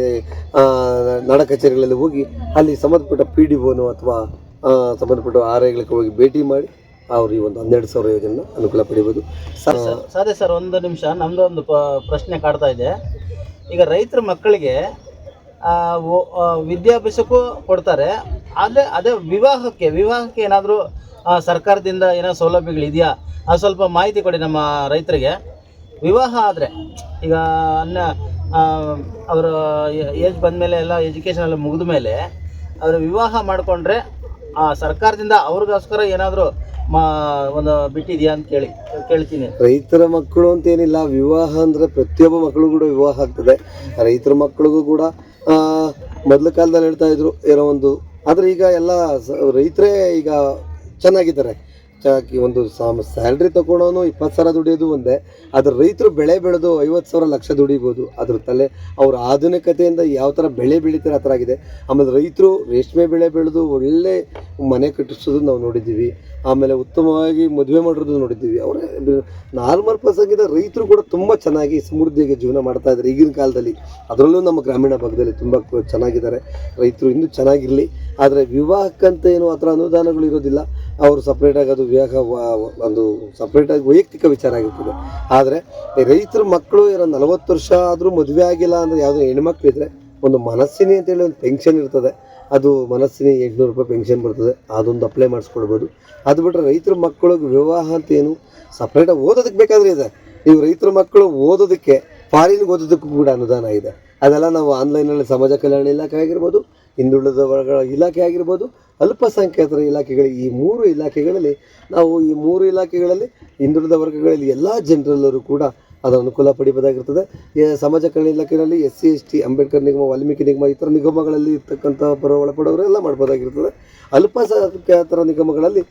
ನಾಡ ಕಚೇರಿಗಳಲ್ಲಿ ಹೋಗಿ ಅಲ್ಲಿ ಸಂಬಂಧಪಟ್ಟ ಪಿ ಡಿ ಓನು ಅಥವಾ ಸಂಬಂಧಪಟ್ಟ ಆರ್ ಹೋಗಿ ಭೇಟಿ ಮಾಡಿ ಅವ್ರು ಈ ಒಂದು ಹನ್ನೆರಡು ಸಾವಿರ ಯೋಜನೆ ಅನುಕೂಲ ಪಡಿಬೋದು. ಸರಿ ಸರ್ ಒಂದು ನಿಮಿಷ. ನಮ್ದು ಒಂದು ಪ್ರಶ್ನೆ ಕಾಡ್ತಾ ಇದೆ. ಈಗ ರೈತರ ಮಕ್ಕಳಿಗೆ ಆ, ವಿದ್ಯಾಭ್ಯಾಸಕ್ಕೂ ಕೊಡ್ತಾರೆ. ಆದರೆ ಅದೇ ವಿವಾಹಕ್ಕೆ ವಿವಾಹಕ್ಕೆ ಏನಾದರೂ ಸರ್ಕಾರದಿಂದ ಏನೋ ಸೌಲಭ್ಯಗಳಿದೆಯಾ? ಅದು ಸ್ವಲ್ಪ ಮಾಹಿತಿ ಕೊಡಿ ನಮ್ಮ ರೈತರಿಗೆ. ವಿವಾಹ ಆದರೆ ಈಗ ಅನ್ನ ಅವರ ಏಜ್ ಬಂದಮೇಲೆ ಎಲ್ಲ ಎಜುಕೇಷನ್ ಎಲ್ಲ ಮುಗಿದ ಮೇಲೆ ಅವರು ವಿವಾಹ ಮಾಡಿಕೊಂಡ್ರೆ ಸರ್ಕಾರದಿಂದ ಅವ್ರಿಗೋಸ್ಕರ ಏನಾದರೂ ಮಾ, ಒಂದು ಬಿಟ್ಟಿದ್ಯಾ ಅಂತ ಕೇಳಿ, ಕೇಳ್ತೀನಿ. ರೈತರ ಮಕ್ಕಳು ಅಂತ ಏನಿಲ್ಲ ವಿವಾಹ ಅಂದ್ರೆ ಪ್ರತಿಯೊಬ್ಬ ಮಕ್ಕಳು ಕೂಡ ವಿವಾಹ ಆಗ್ತದೆ. ರೈತರ ಮಕ್ಕಳಿಗೂ ಕೂಡ ಮೊದಲ ಕಾಲದಲ್ಲಿ ಹೇಳ್ತಾ ಇದ್ರು, ಏನೋ ಒಂದು, ಆದ್ರೆ ಈಗ ಎಲ್ಲ ರೈತರೇ ಈಗ ಚೆನ್ನಾಗಿದ್ದಾರೆ. ಒಂದು ಸ್ಯಾಲ್ರಿ ತಗೊಳೋನು ಇಪ್ಪತ್ತು ಸಾವಿರ ದುಡಿಯೋದು ಒಂದೇ ಅದ್ರ ರೈತರು ಬೆಳೆ ಬೆಳೆದು ಐವತ್ತು ಸಾವಿರ ಲಕ್ಷ ದುಡಿಬೋದು. ಅದ್ರ ತಲೆ, ಅವ್ರ ಆಧುನಿಕತೆಯಿಂದ ಯಾವ ಥರ ಬೆಳೆ ಬೆಳೀತಾರೆ ಆ ಥರ ಆಗಿದೆ. ಆಮೇಲೆ ರೈತರು ರೇಷ್ಮೆ ಬೆಳೆ ಬೆಳೆದು ಒಳ್ಳೆ ಮನೆ ಕಟ್ಟಿಸೋದು ನಾವು ನೋಡಿದ್ದೀವಿ. ಆಮೇಲೆ ಉತ್ತಮವಾಗಿ ಮದುವೆ ಮಾಡಿರೋದು ನೋಡಿದ್ದೀವಿ. ಅವರೇ ನಾರ್ಮಲ್ ಪರ್ಸನ್ಗಿಂತ ರೈತರು ಕೂಡ ತುಂಬ ಚೆನ್ನಾಗಿ ಸಮೃದ್ಧಿಯಾಗಿ ಜೀವನ ಮಾಡ್ತಾ ಇದ್ದಾರೆ ಈಗಿನ ಕಾಲದಲ್ಲಿ. ಅದರಲ್ಲೂ ನಮ್ಮ ಗ್ರಾಮೀಣ ಭಾಗದಲ್ಲಿ ತುಂಬ ಚೆನ್ನಾಗಿದ್ದಾರೆ. ರೈತರು ಇನ್ನೂ ಚೆನ್ನಾಗಿರಲಿ. ಆದರೆ ವಿವಾಹಕ್ಕಂತ ಏನು ಆ ಥರ ಅನುದಾನಗಳು ಇರೋದಿಲ್ಲ. ಅವರು ಸಪ್ರೇಟಾಗಿ ಅದು ವಿವಾಹ ಒಂದು ಸಪ್ರೇಟಾಗಿ ವೈಯಕ್ತಿಕ ವಿಚಾರ ಆಗಿರ್ತದೆ. ಆದರೆ ರೈತರ ಮಕ್ಕಳು ಏನೋ ನಲವತ್ತು ವರ್ಷ ಆದರೂ ಮದುವೆ ಆಗಿಲ್ಲ ಅಂದರೆ ಯಾವುದೋ ಹೆಣ್ಮಕ್ಳು ಇದ್ದರೆ ಒಂದು ಮನಸ್ಸಿನಿ ಅಂತೇಳಿ ಒಂದು ಪೆನ್ಷನ್ ಇರ್ತದೆ. ಅದು ಮನಸ್ಸಿಗೆ ಎಂಟುನೂರು ರೂಪಾಯಿ ಪೆನ್ಷನ್ ಬರ್ತದೆ, ಅದೊಂದು ಅಪ್ಲೈ ಮಾಡಿಸ್ಕೊಳ್ಬೋದು. ಅದು ಬಿಟ್ಟರೆ ರೈತರ ಮಕ್ಕಳಿಗೆ ವಿವಾಹ ಅಂತ ಏನು ಸಪ್ರೇಟಾಗಿ ಓದೋದಕ್ಕೆ ಬೇಕಾದ್ರೆ ಇದೆ. ನೀವು ರೈತರ ಮಕ್ಕಳು ಓದೋದಕ್ಕೆ ಫಾರಿನ್ಗೆ ಓದೋದಕ್ಕೂ ಕೂಡ ಅನುದಾನ ಇದೆ. ಅದೆಲ್ಲ ನಾವು ಆನ್ಲೈನಲ್ಲಿ ಸಮಾಜ ಕಲ್ಯಾಣ ಇಲಾಖೆ ಆಗಿರ್ಬೋದು, ಹಿಂದುಳಿದ ವರ್ಗಗಳ ಇಲಾಖೆ ಆಗಿರ್ಬೋದು, ಅಲ್ಪಸಂಖ್ಯಾತರ ಇಲಾಖೆಗಳು, ಈ ಮೂರು ಇಲಾಖೆಗಳಲ್ಲಿ ನಾವು ಈ ಮೂರು ಇಲಾಖೆಗಳಲ್ಲಿ ಹಿಂದುಳಿದ ವರ್ಗಗಳಲ್ಲಿ ಎಲ್ಲ ಜನರಲ್ಲರೂ ಕೂಡ ಅದರ ಅನುಕೂಲ ಪಡಿಬೋದಾಗಿರ್ತದೆ. ಸಮಾಜ ಕಲ್ಯಾಣ ಇಲಾಖೆಯಲ್ಲಿ S C, S T, Ambedkar ನಿಗಮ, ವಾಲ್ಮೀಕಿ ನಿಗಮ ಈ ಥರ ನಿಗಮಗಳಲ್ಲಿ ಇರ್ತಕ್ಕಂಥ ಪರ ಒಳಪಡೋರೆಲ್ಲ ಮಾಡ್ಬೋದಾಗಿರ್ತದೆ. ಅಲ್ಪಸಂಖ್ಯಾತರ ನಿಗಮಗಳಲ್ಲಿ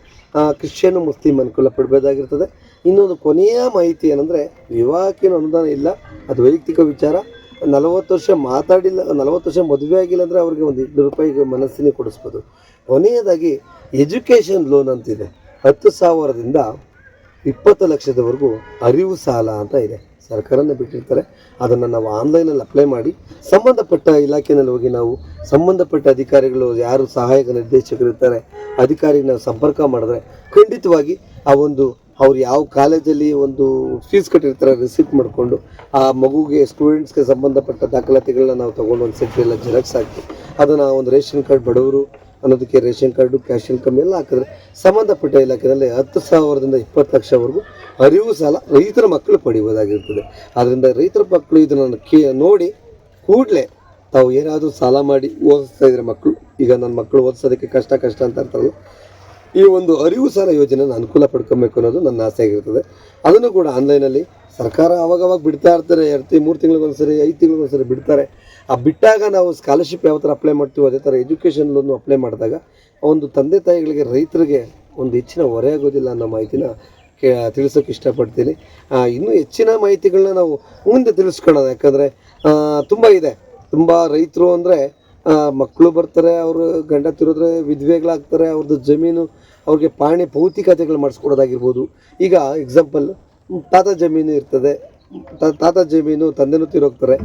ಕ್ರಿಶ್ಚಿಯನ್, ಮುಸ್ಲಿಂ ಅನುಕೂಲ ಪಡಬೇಕಾಗಿರ್ತದೆ ಇನ್ನೊಂದು ಕೊನೆಯ ಮಾಹಿತಿ ಏನಂದರೆ, ವಿವಾಹಕ್ಕೇನು ಅನುದಾನ ಇಲ್ಲ. ಅದು ವೈಯಕ್ತಿಕ ವಿಚಾರ. ನಲವತ್ತು ವರ್ಷ ಮಾತಾಡಿಲ್ಲ, ನಲವತ್ತು ವರ್ಷ ಮದುವೆ ಆಗಿಲ್ಲ ಅಂದರೆ ಅವ್ರಿಗೆ ಒಂದು ಇನ್ನೂರು ರೂಪಾಯಿಗೆ ಮನಸ್ಸಿನೇ ಕೊಡಿಸ್ಬೋದು. ಕೊನೆಯದಾಗಿ, ಎಜುಕೇಷನ್ ಲೋನ್ ಅಂತಿದೆ. ಹತ್ತು ಸಾವಿರದಿಂದ ಇಪ್ಪತ್ತು ಲಕ್ಷದವರೆಗೂ ಅರಿವು ಸಾಲ ಅಂತ ಇದೆ. ಸರ್ಕಾರನ ಬಿಟ್ಟಿರ್ತಾರೆ. ಅದನ್ನು ನಾವು ಆನ್ಲೈನಲ್ಲಿ ಅಪ್ಲೈ ಮಾಡಿ, ಸಂಬಂಧಪಟ್ಟ ಇಲಾಖೆಯಲ್ಲಿ ಹೋಗಿ ನಾವು ಸಂಬಂಧಪಟ್ಟ ಅಧಿಕಾರಿಗಳು ಯಾರು ಸಹಾಯಕ ನಿರ್ದೇಶಕರು ಇರ್ತಾರೆ ಅಧಿಕಾರಿಗೆ ನಾವು ಸಂಪರ್ಕ ಮಾಡಿದ್ರೆ ಖಂಡಿತವಾಗಿ ಆ ಒಂದು ಅವ್ರು ಯಾವ ಕಾಲೇಜಲ್ಲಿ ಒಂದು ಫೀಸ್ ಕಟ್ಟಿರ್ತಾರೆ ರಿಸೀಪ್ಟ್ ಮಾಡಿಕೊಂಡು ಆ ಮಗುಗೆ ಸ್ಟೂಡೆಂಟ್ಸ್ಗೆ ಸಂಬಂಧಪಟ್ಟ ದಾಖಲಾತಿಗಳನ್ನ ನಾವು ತೊಗೊಂಡು ಒಂದು ಸೆಟ್ ಎಲ್ಲ ಜೆರಾಕ್ಸ್ ಹಾಕಿ, ಅದನ್ನು ಒಂದು ರೇಷನ್ ಕಾರ್ಡ್ ಬಡವರು ಅನ್ನೋದಕ್ಕೆ ರೇಷನ್ ಕಾರ್ಡು, ಕ್ಯಾಶ್ ಇನ್ಕಮ್ ಎಲ್ಲ ಹಾಕಿದ್ರೆ ಸಂಬಂಧಪಟ್ಟ ಇಲಾಖೆಯಲ್ಲಿ ಹತ್ತು ಸಾವಿರದಿಂದ ಇಪ್ಪತ್ತು ಲಕ್ಷವರೆಗೂ ಅರಿವು ಸಾಲ ರೈತರ ಮಕ್ಕಳು ಪಡಿಬೋದಾಗಿರ್ತದೆ. ಆದ್ದರಿಂದ ರೈತರ ಮಕ್ಕಳು ಇದನ್ನು ಕೇ, ನೋಡಿ ಕೂಡಲೇ ತಾವು ಏನಾದರೂ ಸಾಲ ಮಾಡಿ ಓದಿಸ್ತಾ ಇದ್ರೆ ಮಕ್ಕಳು, ಈಗ ನನ್ನ ಮಕ್ಕಳು ಓದಿಸೋದಕ್ಕೆ ಕಷ್ಟ ಕಷ್ಟ ಅಂತ ಇರ್ತಾರಲ್ಲ ಈ ಒಂದು ಅರಿವು ಸಾಲ ಯೋಜನೆನ ಅನುಕೂಲ ಪಡ್ಕೊಬೇಕು ಅನ್ನೋದು ನನ್ನ ಆಸೆ ಆಗಿರ್ತದೆ. ಅದನ್ನು ಕೂಡ ಆನ್ಲೈನಲ್ಲಿ ಸರ್ಕಾರ ಅವಾಗವಾಗ ಬಿಡ್ತಾ ಇರ್ತಾರೆ. ಎರಡು ಮೂರು ತಿಂಗಳಿಗೊಂದ್ಸರಿ, ಐದು ತಿಂಗಳಿಗೊಂದ್ಸರಿ ಬಿಡ್ತಾರೆ. ಆ ಬಿಟ್ಟಾಗ ನಾವು ಸ್ಕಾಲರ್ಶಿಪ್ ಯಾವ ಥರ ಅಪ್ಲೈ ಮಾಡ್ತೀವೋ ಅದೇ ಥರ ಎಜುಕೇಷನ್ ಲೋನ್ ಅಪ್ಲೈ ಮಾಡಿದಾಗ ಒಂದು ತಂದೆ ತಾಯಿಗಳಿಗೆ ರೈತರಿಗೆ ಒಂದು ಹೆಚ್ಚಿನ ಹೊರೆ ಆಗೋದಿಲ್ಲ ಅನ್ನೋ ಮಾಹಿತಿನ ಕೇ, ತಿಳಿಸೋಕೆ ಇಷ್ಟಪಡ್ತೀನಿ. ಇನ್ನೂ ಹೆಚ್ಚಿನ ಮಾಹಿತಿಗಳನ್ನ ನಾವು ಮುಂದೆ ತಿಳಿಸ್ಕೊಳ್ಳೋಣ ಯಾಕಂದರೆ ತುಂಬ ಇದೆ. ತುಂಬ ರೈತರು ಅಂದರೆ ಮಕ್ಕಳು ಬರ್ತಾರೆ, ಅವರು ಗಂಡ ತಿರೋದ್ರೆ ವಿಧವೆಗಳಾಗ್ತಾರೆ ಅವ್ರದ್ದು ಜಮೀನು ಅವ್ರಿಗೆ ಪಾಣಿ ಭೌತಿಕತೆಗಳು ಮಾಡಿಸ್ಕೊಡೋದಾಗಿರ್ಬೋದು. ಈಗ ಎಕ್ಸಾಂಪಲ್ ತಾತ ಜಮೀನು ಇರ್ತದೆ ತಾತ ಜಮೀನು ತಂದೆನೂ ತಿರೋಗ್ತಾರೆ,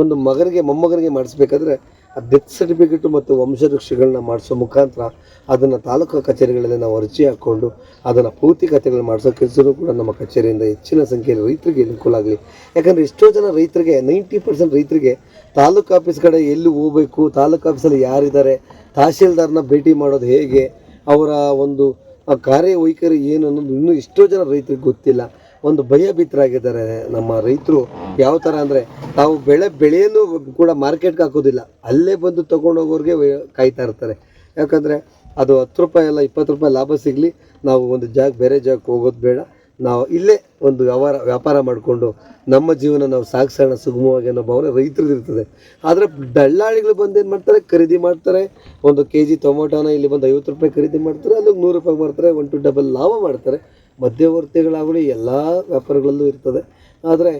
ಒಂದು ಮಗನಿಗೆ, ಮೊಮ್ಮಗನಿಗೆ ಮಾಡಿಸ್ಬೇಕಾದ್ರೆ ಡೆತ್ ಸರ್ಟಿಫಿಕೇಟ್ ಮತ್ತು ವಂಶವೃಕ್ಷಗಳನ್ನ ಮಾಡಿಸೋ ಮುಖಾಂತರ ಅದನ್ನು ತಾಲೂಕು ಕಚೇರಿಗಳಲ್ಲಿ ನಾವು ಅರ್ಜಿ ಹಾಕ್ಕೊಂಡು ಅದನ್ನು ಪೂರ್ತಿ ಭೌತಿಕತೆಗಳು ಮಾಡಿಸೋ ಕೆಲಸರು ಕೂಡ ನಮ್ಮ ಕಚೇರಿಯಿಂದ ಹೆಚ್ಚಿನ ಸಂಖ್ಯೆಯಲ್ಲಿ ರೈತರಿಗೆ ಅನುಕೂಲ ಆಗಲಿ. ಯಾಕಂದರೆ ಎಷ್ಟೋ ಜನ ರೈತರಿಗೆ ನೈಂಟಿ ಪರ್ಸೆಂಟ್ ರೈತರಿಗೆ ತಾಲೂಕು ಆಫೀಸ್ ಕಡೆ ಎಲ್ಲಿ ಹೋಗಬೇಕು, ತಾಲೂಕು ಆಫೀಸಲ್ಲಿ ಯಾರಿದ್ದಾರೆ, ತಹಶೀಲ್ದಾರ್ನ ಭೇಟಿ ಮಾಡೋದು ಹೇಗೆ, ಅವರ ಒಂದು ಆ ಕಾರ್ಯವೈಖರಿ ಏನು ಅನ್ನೋದು ಇನ್ನೂ ಎಷ್ಟೋ ಜನ ರೈತರಿಗೆ ಗೊತ್ತಿಲ್ಲ. ಒಂದು ಭಯಭೀತರಾಗಿದ್ದಾರೆ ನಮ್ಮ ರೈತರು. ಯಾವ ಥರ ಅಂದರೆ ತಾವು ಬೆಳೆ ಬೆಳೆಯನ್ನು ಕೂಡ ಮಾರ್ಕೆಟ್ಗೆ ಹಾಕೋದಿಲ್ಲ. ಅಲ್ಲೇ ಬಂದು ತೊಗೊಂಡೋಗೋರಿಗೆ ಕಾಯ್ತಾ ಇರ್ತಾರೆ. ಯಾಕಂದರೆ ಅದು ಹತ್ತು ರೂಪಾಯಿ ಅಲ್ಲ, ಇಪ್ಪತ್ತು ರೂಪಾಯಿ ಲಾಭ ಸಿಗಲಿ, ನಾವು ಒಂದು ಜಾಗ, ಬೇರೆ ಜಾಗಕ್ಕೆ ಹೋಗೋದು ಬೇಡ. ನಾವು ಇಲ್ಲೇ ಒಂದು ವ್ಯವಹಾರ, ವ್ಯಾಪಾರ ಮಾಡಿಕೊಂಡು ನಮ್ಮ ಜೀವನ ನಾವು ಸಾಗಿಸೋಣ ಸುಗಮವಾಗಿ ಅನ್ನೋ ಭಾವನೆ ರೈತರದ್ದು ಇರ್ತದೆ. ಆದರೆ ದಳ್ಳಾಳಿಗಳು ಬಂದು ಏನು ಮಾಡ್ತಾರೆ? ಖರೀದಿ ಮಾಡ್ತಾರೆ. ಒಂದು ಕೆ ಜಿ ಟೊಮೊಟೊನ ಇಲ್ಲಿ ಬಂದು ಐವತ್ತು ರೂಪಾಯಿ ಖರೀದಿ ಮಾಡ್ತಾರೆ. ಅಲ್ಲಿಗೆ ನೂರು ರೂಪಾಯಿ ಮಾಡ್ತಾರೆ ಒನ್ ಟು ಡಬಲ್ ಲಾಭ ಮಾಡ್ತಾರೆ. ಮಧ್ಯವರ್ತಿಗಳಾಗಲಿ ಎಲ್ಲ ವ್ಯಾಪಾರಗಳಲ್ಲೂ ಇರ್ತದೆ. ಆದರೆ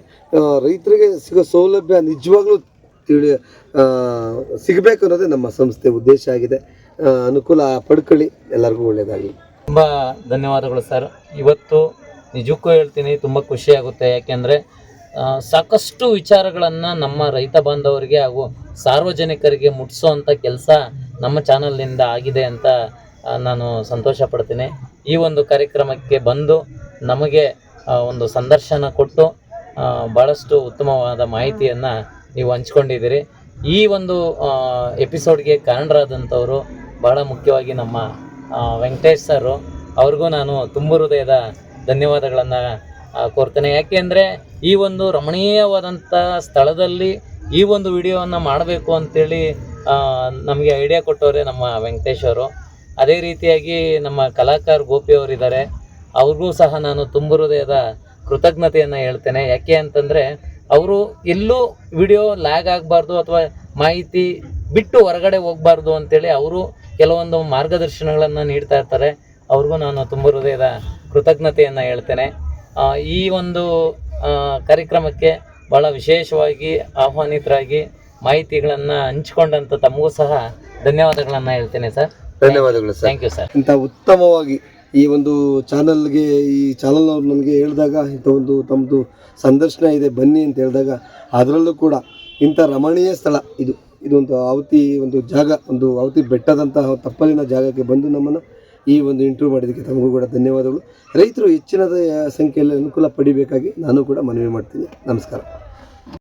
ರೈತರಿಗೆ ಸಿಗೋ ಸೌಲಭ್ಯ ನಿಜವಾಗ್ಲೂ ತಿಳಿ ಸಿಗಬೇಕು ಅನ್ನೋದೇ ನಮ್ಮ ಸಂಸ್ಥೆ ಉದ್ದೇಶ ಆಗಿದೆ. ಅನುಕೂಲ ಪಡ್ಕೊಳ್ಳಿ. ಎಲ್ಲರಿಗೂ ಒಳ್ಳೆಯದಾಗಲಿ ತುಂಬ ಧನ್ಯವಾದಗಳು ಸರ್. ಇವತ್ತು ನಿಜಕ್ಕೂ ಹೇಳ್ತೀನಿ, ತುಂಬ ಖುಷಿಯಾಗುತ್ತೆ ಯಾಕೆಂದರೆ ಸಾಕಷ್ಟು ವಿಚಾರಗಳನ್ನು ನಮ್ಮ ರೈತ ಬಾಂಧವರಿಗೆ ಹಾಗೂ ಸಾರ್ವಜನಿಕರಿಗೆ ಮುಟ್ಟಿಸೋವಂಥ ಕೆಲಸ ನಮ್ಮ ಚಾನಲ್ನಿಂದ ಆಗಿದೆ ಅಂತ ನಾನು ಸಂತೋಷ ಪಡ್ತೀನಿ. ಈ ಒಂದು ಕಾರ್ಯಕ್ರಮಕ್ಕೆ ಬಂದು ನಮಗೆ ಒಂದು ಸಂದರ್ಶನ ಕೊಟ್ಟು ಭಾಳಷ್ಟು ಉತ್ತಮವಾದ ಮಾಹಿತಿಯನ್ನು ನೀವು ಹಂಚ್ಕೊಂಡಿದ್ದೀರಿ. ಈ ಒಂದು ಎಪಿಸೋಡ್ಗೆ ಕಾರಣರಾದಂಥವರು ಬಹಳ ಮುಖ್ಯವಾಗಿ ನಮ್ಮ ವೆಂಕಟೇಶ್ ಸರು ಅವ್ರಿಗೂ ನಾನು ತುಂಬ ಹೃದಯದ ಧನ್ಯವಾದಗಳನ್ನು ಕೋರ್ತೇನೆ. ಯಾಕೆಂದರೆ ಈ ಒಂದು ರಮಣೀಯವಾದಂಥ ಸ್ಥಳದಲ್ಲಿ ಈ ಒಂದು ವಿಡಿಯೋವನ್ನು ಮಾಡಬೇಕು ಅಂತೇಳಿ ನಮಗೆ ಐಡಿಯಾ ಕೊಟ್ಟವರೇ ನಮ್ಮ ವೆಂಕಟೇಶ್ ಅವರು. ಅದೇ ರೀತಿಯಾಗಿ ನಮ್ಮ ಕಲಾಕಾರ ಗೋಪಿ ಅವರಿದ್ದಾರೆ. ಅವ್ರಿಗೂ ಸಹ ನಾನು ತುಂಬ ಹೃದಯದ ಕೃತಜ್ಞತೆಯನ್ನು ಹೇಳ್ತೇನೆ. ಯಾಕೆ ಅಂತಂದರೆ ಅವರು ಎಲ್ಲೂ ವಿಡಿಯೋ ಲ್ಯಾಗ್ ಆಗಬಾರ್ದು ಅಥವಾ ಮಾಹಿತಿ ಬಿಟ್ಟು ಹೊರಗಡೆ ಹೋಗಬಾರ್ದು ಅಂತೇಳಿ ಅವರು ಕೆಲವೊಂದು ಮಾರ್ಗದರ್ಶನಗಳನ್ನು ನೀಡ್ತಾ ಇರ್ತಾರೆ. ಅವ್ರಿಗೂ ನಾನು ತುಂಬ ಹೃದಯದ ಕೃತಜ್ಞತೆಯನ್ನು ಹೇಳ್ತೇನೆ. ಈ ಒಂದು ಕಾರ್ಯಕ್ರಮಕ್ಕೆ ಭಾಳ ವಿಶೇಷವಾಗಿ ಆಹ್ವಾನಿತರಾಗಿ ಮಾಹಿತಿಗಳನ್ನು ಹಂಚ್ಕೊಂಡಂಥ ತಮಗೂ ಸಹ ಧನ್ಯವಾದಗಳನ್ನು ಹೇಳ್ತೇನೆ ಸರ್. ಧನ್ಯವಾದಗಳು ಸರ್. ಥ್ಯಾಂಕ್ ಯು ಸರ್ ಇಂಥ ಉತ್ತಮವಾಗಿ ಈ ಒಂದು ಚಾನಲ್ಗೆ ಈ ಚಾನಲ್ ಅವ್ರು ನನಗೆ ಹೇಳಿದಾಗ ಇಂಥ ಒಂದು ತಮ್ಮದು ಸಂದರ್ಶನ ಇದೆ ಬನ್ನಿ ಅಂತ ಹೇಳಿದಾಗ ಅದರಲ್ಲೂ ಕೂಡ ಇಂಥ ರಮಣೀಯ ಸ್ಥಳ ಇದು. ಇದೊಂದು ಅವತಿ ಒಂದು ಜಾಗ ಒಂದು ಅವತಿ ಬೆಟ್ಟದಂತಹ ತಪ್ಪಲಿನ ಜಾಗಕ್ಕೆ ಬಂದು ನಮ್ಮನ್ನು ಈ ಒಂದು ಇಂಟರ್ವ್ಯೂ ಮಾಡಿದ್ದಕ್ಕೆ ತಮಗೂ ಕೂಡ ಧನ್ಯವಾದಗಳು. ರೈತರು ಹೆಚ್ಚಿನ ಸಂಖ್ಯೆಯಲ್ಲಿ ಅನುಕೂಲ ಪಡಿಬೇಕಾಗಿ ನಾನು ಕೂಡ ಮನವಿ ಮಾಡ್ತೀನಿ. ನಮಸ್ಕಾರ.